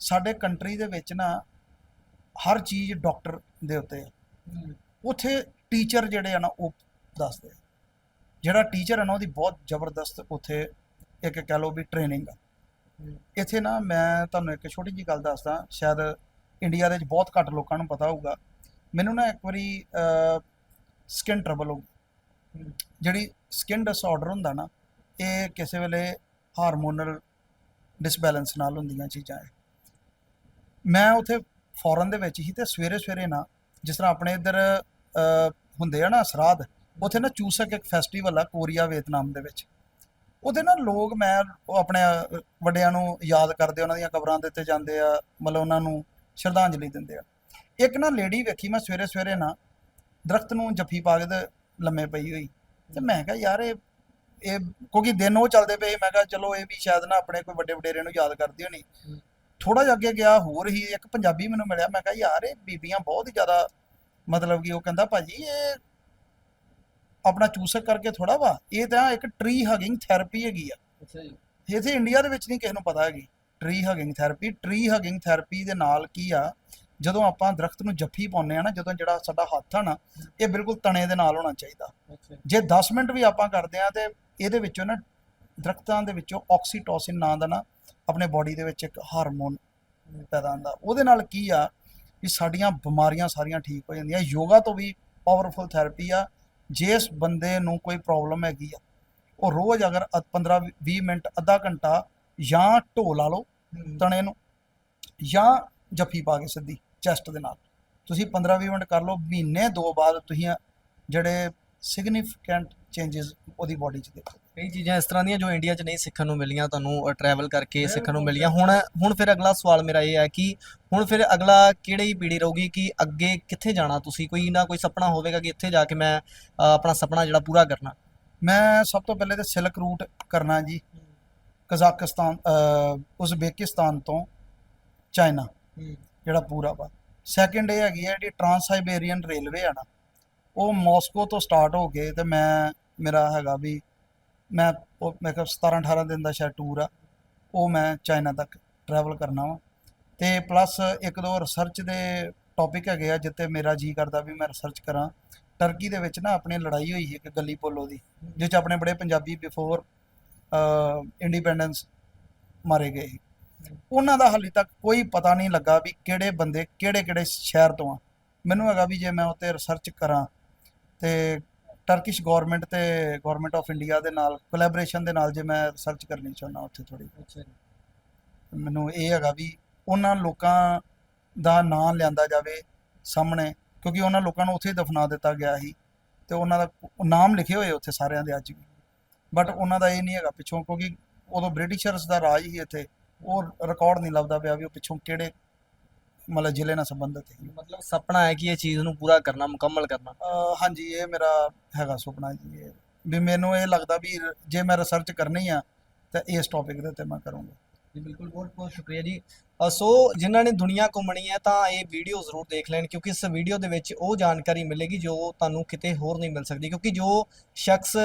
ਸਾਡੇ ਕੰਟਰੀ ਦੇ ਵਿੱਚ ਨਾ ਹਰ ਚੀਜ਼ ਡਾਕਟਰ ਦੇ ਉੱਤੇ ਆ। ਉੱਥੇ ਟੀਚਰ ਜਿਹੜੇ ਆ ਨਾ ਉਹ ਦੱਸਦੇ ਆ। ਜਿਹੜਾ ਟੀਚਰ ਹੈ ਨਾ ਉਹਦੀ ਬਹੁਤ ਜ਼ਬਰਦਸਤ ਉੱਥੇ ਇੱਕ ਕਹਿ ਲਓ ਵੀ ਟ੍ਰੇਨਿੰਗ ਆ। ਇੱਥੇ ਨਾ ਮੈਂ ਤੁਹਾਨੂੰ ਇੱਕ ਛੋਟੀ ਜਿਹੀ ਗੱਲ ਦੱਸਦਾ ਸ਼ਾਇਦ ਇੰਡੀਆ ਦੇ ਵਿੱਚ ਬਹੁਤ ਘੱਟ ਲੋਕਾਂ ਨੂੰ ਪਤਾ ਹੋਊਗਾ। ਮੈਨੂੰ ਨਾ ਇੱਕ ਵਾਰੀ ਸਕਿਨ ਟਰਬਲ ਹੋ। ਜਿਹੜੀ ਸਕਿਨ ਡਿਸਆਰਡਰ ਹੁੰਦਾ ਨਾ ਇਹ ਕਿਸੇ ਵੇਲੇ ਹਾਰਮੋਨਲ ਡਿਸਬੈਲੈਂਸ ਨਾਲ ਹੁੰਦੀਆਂ ਚੀਜ਼ਾਂ ਹੈ ਮੈਂ ਉੱਥੇ ਫੋਰਨ ਦੇ ਵਿੱਚ ਹੀ ਤੇ ਸਵੇਰੇ ਸਵੇਰੇ ਨਾ ਜਿਸ ਤਰ੍ਹਾਂ ਆਪਣੇ ਇੱਧਰ ਅਹ, ਹੁੰਦੇ ਆ ਨਾ ਸਰਾਧ ਉੱਥੇ ਨਾ ਚੂਸਕ ਇੱਕ ਫੈਸਟੀਵਲ ਆ ਕੋਰੀਆ ਵੀਅਤਨਾਮ ਦੇ ਵਿੱਚ। ਉਹਦੇ ਨਾਲ ਲੋਕ ਮੈਂ ਉਹ ਆਪਣੇ ਵੱਡਿਆਂ ਨੂੰ ਯਾਦ ਕਰਦੇ ਉਹਨਾਂ ਦੀਆਂ ਕਬਰਾਂ ਦੇ ਉੱਤੇ ਜਾਂਦੇ ਆ ਮਤਲਬ ਉਹਨਾਂ ਨੂੰ ਸ਼ਰਧਾਂਜਲੀ ਦਿੰਦੇ ਆ। ਇੱਕ ਨਾ ਲੇਡੀ ਵੇਖੀ ਮੈਂ ਸਵੇਰੇ ਸਵੇਰੇ ਨਾ ਦਰਖਤ ਨੂੰ ਜੱਫੀ ਪਾ ਕੇ ਲੰਮੇ ਪਈ ਹੋਈ। ਤੇ ਮੈਂ ਕਿਹਾ ਯਾਰ ਇਹ ਇਹ ਕਿਉਂਕਿ ਦਿਨ ਉਹ ਚੱਲਦੇ ਪਏ ਮੈਂ ਕਿਹਾ ਚਲੋ ਇਹ ਵੀ ਸ਼ਾਇਦ ਨਾ ਆਪਣੇ ਕੋਈ ਵੱਡੇ ਵਡੇਰੇ ਨੂੰ ਯਾਦ ਕਰਦੀ ਹੋਣੀ। ਥੋੜਾ ਜਿਹਾ ਅੱਗੇ ਗਿਆ ਹੋਰ ਹੀ ਇੱਕ ਪੰਜਾਬੀ ਮੈਨੂੰ ਮਿਲਿਆ ਮੈਂ ਕਿਹਾ ਯਾਰ ਇਹ ਬੀਬੀਆਂ ਬਹੁਤ ਹੀ ਜ਼ਿਆਦਾ ਮਤਲਬ ਕਿ ਉਹ ਕਹਿੰਦਾ ਭਾਜੀ ਇਹ ਆਪਣਾ ਚੂਸਕ ਕਰਕੇ ਥੋੜਾ ਵਾ ਇਹ ਤਾਂ ਇੱਕ ਟਰੀ ਹਗਿੰਗ ਥੈਰੇਪੀ ਹੈਗੀ ਆ। ਅੱਛਾ ਜੀ। ਇੱਥੇ ਇੰਡੀਆ ਦੇ ਵਿੱਚ ਨਹੀਂ ਕਿਸੇ ਨੂੰ ਪਤਾ ਹੈਗੀ। Tree hugging therapy tree hugging therapy ਦੇ ਨਾਲ ਕੀ ਆ ਜਦੋਂ ਆਪਾਂ ਦਰਖਤ ਨੂੰ ਜੱਫੀ ਪਾਉਂਦੇ ਆ ਨਾ ਜਦੋਂ ਜਿਹੜਾ ਸਾਡਾ ਹੱਥ ਆ ਨਾ ਇਹ ਬਿਲਕੁਲ ਤਣੇ ਦੇ ਨਾਲ ਹੋਣਾ ਚਾਹੀਦਾ। ਜੇ। 10 ਮਿੰਟ ਵੀ ਆਪਾਂ ਕਰਦੇ ਆ ਤੇ ਇਹਦੇ ਵਿੱਚੋਂ ਨਾ ਦਰਖਤਾਂ ਦੇ ਵਿੱਚੋਂ ਆਕਸੀਟੋਸਿਨ ਨਾਂ ਦਾ ਨਾ ਆਪਣੇ ਬਾਡੀ ਦੇ ਵਿੱਚ ਇੱਕ ਹਾਰਮੋਨ ਪੈਦਾ ਹੁੰਦਾ। ਉਹਦੇ ਨਾਲ ਕੀ ਆ ਵੀ ਸਾਡੀਆਂ ਬਿਮਾਰੀਆਂ ਸਾਰੀਆਂ ਠੀਕ ਹੋ ਜਾਂਦੀਆਂ। ਯੋਗਾ ਤੋਂ ਵੀ ਪਾਵਰਫੁਲ ਥੈਰੇਪੀ ਆ। ਜਿਸ ਬੰਦੇ ਨੂੰ ਕੋਈ ਪ੍ਰੋਬਲਮ ਹੈਗੀ ਆ ਉਹ ਰੋਜ਼ ਅਗਰ 15 20 ਮਿੰਟ ਅੱਧਾ ਘੰਟਾ ਜਾਂ ਢੋ ਲਾ ਲਓ ਤਣੇ ਨੂੰ ਜਾਂ ਜੱਫੀ ਪਾ ਕੇ ਸਿੱਧੀ ਚੈਸਟ ਦੇ ਨਾਲ। ਤੁਸੀਂ 15-20 ਮਿੰਟ ਕਰ ਲਓ ਮਹੀਨੇ ਦੋ ਬਾਅਦ ਤੁਸੀਂ ਜਿਹੜੇ ਸਿਗਨੀਫੀਕੈਂਟ ਚੇਂਜਸ ਉਹਦੀ ਬਾਡੀ 'ਚ ਦੇਖੋ। ਕਈ ਚੀਜ਼ਾਂ ਇਸ ਤਰ੍ਹਾਂ ਦੀਆਂ ਜੋ ਇੰਡੀਆ 'ਚ ਨਹੀਂ ਸਿੱਖਣ ਨੂੰ ਮਿਲੀਆਂ ਤੁਹਾਨੂੰ ਟਰੈਵਲ ਕਰਕੇ ਸਿੱਖਣ ਨੂੰ ਮਿਲੀਆਂ। ਹੁਣ ਹੁਣ ਫਿਰ ਅਗਲਾ ਸਵਾਲ ਮੇਰਾ ਇਹ ਹੈ ਕਿ ਹੁਣ ਫਿਰ ਅਗਲਾ ਕਿਹੜੀ ਪੀੜ੍ਹੀ ਰਹੂਗੀ ਕਿ ਅੱਗੇ ਕਿੱਥੇ ਜਾਣਾ ਤੁਸੀਂ? ਕੋਈ ਨਾ ਕੋਈ ਸੁਪਨਾ ਹੋਵੇਗਾ ਕਿ ਇੱਥੇ ਜਾ ਕੇ ਮੈਂ ਆਪਣਾ ਸੁਪਨਾ ਜਿਹੜਾ ਪੂਰਾ ਕਰਨਾ। ਮੈਂ ਸਭ ਤੋਂ ਪਹਿਲੇ ਤੇ ਸਿਲਕ ਰੂਟ ਕਰਨਾ ਜੀ। ਕਜ਼ਾਕਿਸਤਾਨ ਉਜ਼ਬੇਕਿਸਤਾਨ ਤੋਂ ਚਾਈਨਾ। ਜਿਹੜਾ ਪੂਰਾ ਵਾ। ਸੈਕਿੰਡ ਇਹ ਹੈਗੀ ਹੈ ਜਿਹੜੀ ਟਰਾਂਸ ਸਾਈਬੇਰੀਅਨ ਰੇਲਵੇ ਆ ਨਾ। ਉਹ ਮਾਸਕੋ ਤੋਂ ਸਟਾਰਟ ਹੋ ਕੇ ਤੇ ਮੈਂ, ਮੇਰਾ ਹੈਗਾ ਵੀ ਮੈਂ ਉਹ, ਮੈਂ ਕਿਹਾ 17 18 ਦਿਨ ਦਾ ਸ਼ਾਇਦ ਟੂਰ ਆ, ਉਹ ਮੈਂ ਚਾਈਨਾ ਤੱਕ ਟਰੈਵਲ ਕਰਨਾ ਵਾ। ਤੇ ਪਲੱਸ ਇੱਕ ਦੋ ਰਿਸਰਚ ਦੇ ਟੌਪਿਕ ਹੈਗੇ ਆ ਜਿੱਤੇ ਮੇਰਾ ਜੀ ਕਰਦਾ ਵੀ ਮੈਂ ਰਿਸਰਚ ਕਰਾਂ। ਟਰਕੀ ਦੇ ਵਿੱਚ ਨਾ ਆਪਣੀ ਲੜਾਈ ਹੋਈ ਸੀ ਇੱਕ ਗੱਲੀ ਪੋਲੋ ਦੀ ਜਿਸ 'ਚ ਆਪਣੇ ਬੜੇ ਪੰਜਾਬੀ ਬਿਫੋਰ ਇੰਡੀਪੈਂਡੈਂਸ ਮਾਰੇ ਗਏ ਸੀ। ਉਹਨਾਂ ਦਾ ਹਾਲੇ ਤੱਕ ਕੋਈ ਪਤਾ ਨਹੀਂ ਲੱਗਾ ਵੀ ਕਿਹੜੇ ਬੰਦੇ ਕਿਹੜੇ ਕਿਹੜੇ ਸ਼ਹਿਰ ਤੋਂ ਆ। ਮੈਨੂੰ ਹੈਗਾ ਵੀ ਜੇ ਮੈਂ ਉੱਤੇ ਰਿਸਰਚ ਕਰਾਂ ਤੇ ਟਰਕਿਸ਼ ਗਵਰਨਮੈਂਟ ਤੇ ਗਵਰਨਮੈਂਟ ਆਫ ਇੰਡੀਆ ਦੇ ਨਾਲ ਕੋਲੈਬੋਰੇਸ਼ਨ ਦੇ ਨਾਲ ਜੇ ਮੈਂ ਰਿਸਰਚ ਕਰਨੀ ਚਾਹੁੰਦਾ ਉੱਥੇ ਥੋੜੀ ਮੈਨੂੰ ਇਹ ਹੈਗਾ ਵੀ ਉਹਨਾਂ ਲੋਕਾਂ ਦਾ ਨਾਂ ਲਿਆਂਦਾ ਜਾਵੇ ਸਾਹਮਣੇ ਕਿਉਂਕਿ ਉਹਨਾਂ ਲੋਕਾਂ ਨੂੰ ਉੱਥੇ ਹੀ ਦਫਨਾ ਦਿੱਤਾ ਗਿਆ ਸੀ ਤੇ ਉਹਨਾਂ ਦਾ ਨਾਮ ਲਿਖੇ ਹੋਏ ਉੱਥੇ ਸਾਰਿਆਂ ਦੇ ਅੱਜ ਵੀ। ਬਟ ਉਹਨਾਂ ਦਾ ਇਹ ਨਹੀਂ ਹੈਗਾ ਪਿੱਛੋਂ ਕਿਉਂਕਿ ਉਦੋਂ ਬ੍ਰਿਟਿਸ਼ਰਸ ਦਾ ਰਾਜ ਹੀ ਇੱਥੇ ਉਹ ਰਿਕਾਰਡ ਨਹੀਂ ਲੱਭਦਾ ਪਿਆ ਵੀ ਉਹ ਪਿੱਛੋਂ ਕਿਹੜੇ ਮਤਲਬ ਜ਼ਿਲ੍ਹੇ ਨਾਲ ਸੰਬੰਧਿਤ ਹੈ। ਮਤਲਬ ਸੁਪਨਾ ਹੈ ਕਿ ਇਹ ਚੀਜ਼ ਨੂੰ ਪੂਰਾ ਕਰਨਾ ਮੁਕੰਮਲ ਕਰਨਾ। ਅਹ ਹਾਂਜੀ ਇਹ ਮੇਰਾ ਹੈਗਾ ਸੁਪਨਾ ਜੀ ਇਹ। ਵੀ ਮੈਨੂੰ ਇਹ ਲੱਗਦਾ ਵੀ ਰ- ਜੇ ਮੈਂ ਰਿਸਰਚ ਕਰਨੀ ਆ ਤਾਂ ਇਸ ਟੌਪਿਕ ਦੇ ਉੱਤੇ ਮੈਂ ਕਰੂੰਗਾ। ਜੀ ਬਿਲਕੁਲ ਬਹੁਤ ਬਹੁਤ ਸ਼ੁਕਰੀਆ ਜੀ। ਅ, ਸੋ ਜਿਨ੍ਹਾਂ ਨੇ ਦੁਨੀਆ ਘੁੰਮਣੀ ਹੈ ਤਾਂ ਇਹ ਵੀਡੀਓ ਜ਼ਰੂਰ ਦੇਖ ਲੈਣ ਕਿਉਂਕਿ ਇਸ ਵੀਡੀਓ ਦੇ ਵਿੱਚ ਉਹ ਜਾਣਕਾਰੀ ਮਿਲੇਗੀ ਜੋ ਤੁਹਾਨੂੰ ਕਿਤੇ ਹੋਰ ਨਹੀਂ ਮਿਲ ਸਕਦੀ ਕਿਉਂਕਿ ਜੋ ਸ਼ਖਸ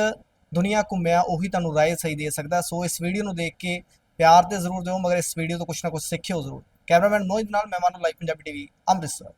ਦੁਨੀਆ ਘੁੰਮਿਆ ਉਹੀ ਤੁਹਾਨੂੰ ਰਾਏ ਸਹੀ ਦੇ ਸਕਦਾ। ਸੋ ਇਸ ਵੀਡੀਓ ਨੂੰ ਦੇਖ ਕੇ ਪਿਆਰ ਤੇ ਜ਼ਰੂਰ ਦਿਓ ਮਗਰ ਇਸ ਵੀਡੀਓ ਤੋਂ ਕੁਝ ਨਾ ਕੁਝ ਸਿੱਖਿਓ ਜ਼ਰੂਰ। ਕੈਮਰਾਮੈਨ ਮੋਹਿਤ ਨਾਲ ਮੈਂ ਲਾਈਵ ਪੰਜਾਬੀ ਟੀਵੀ ਅੰਮ੍ਰਿਤਸਰ।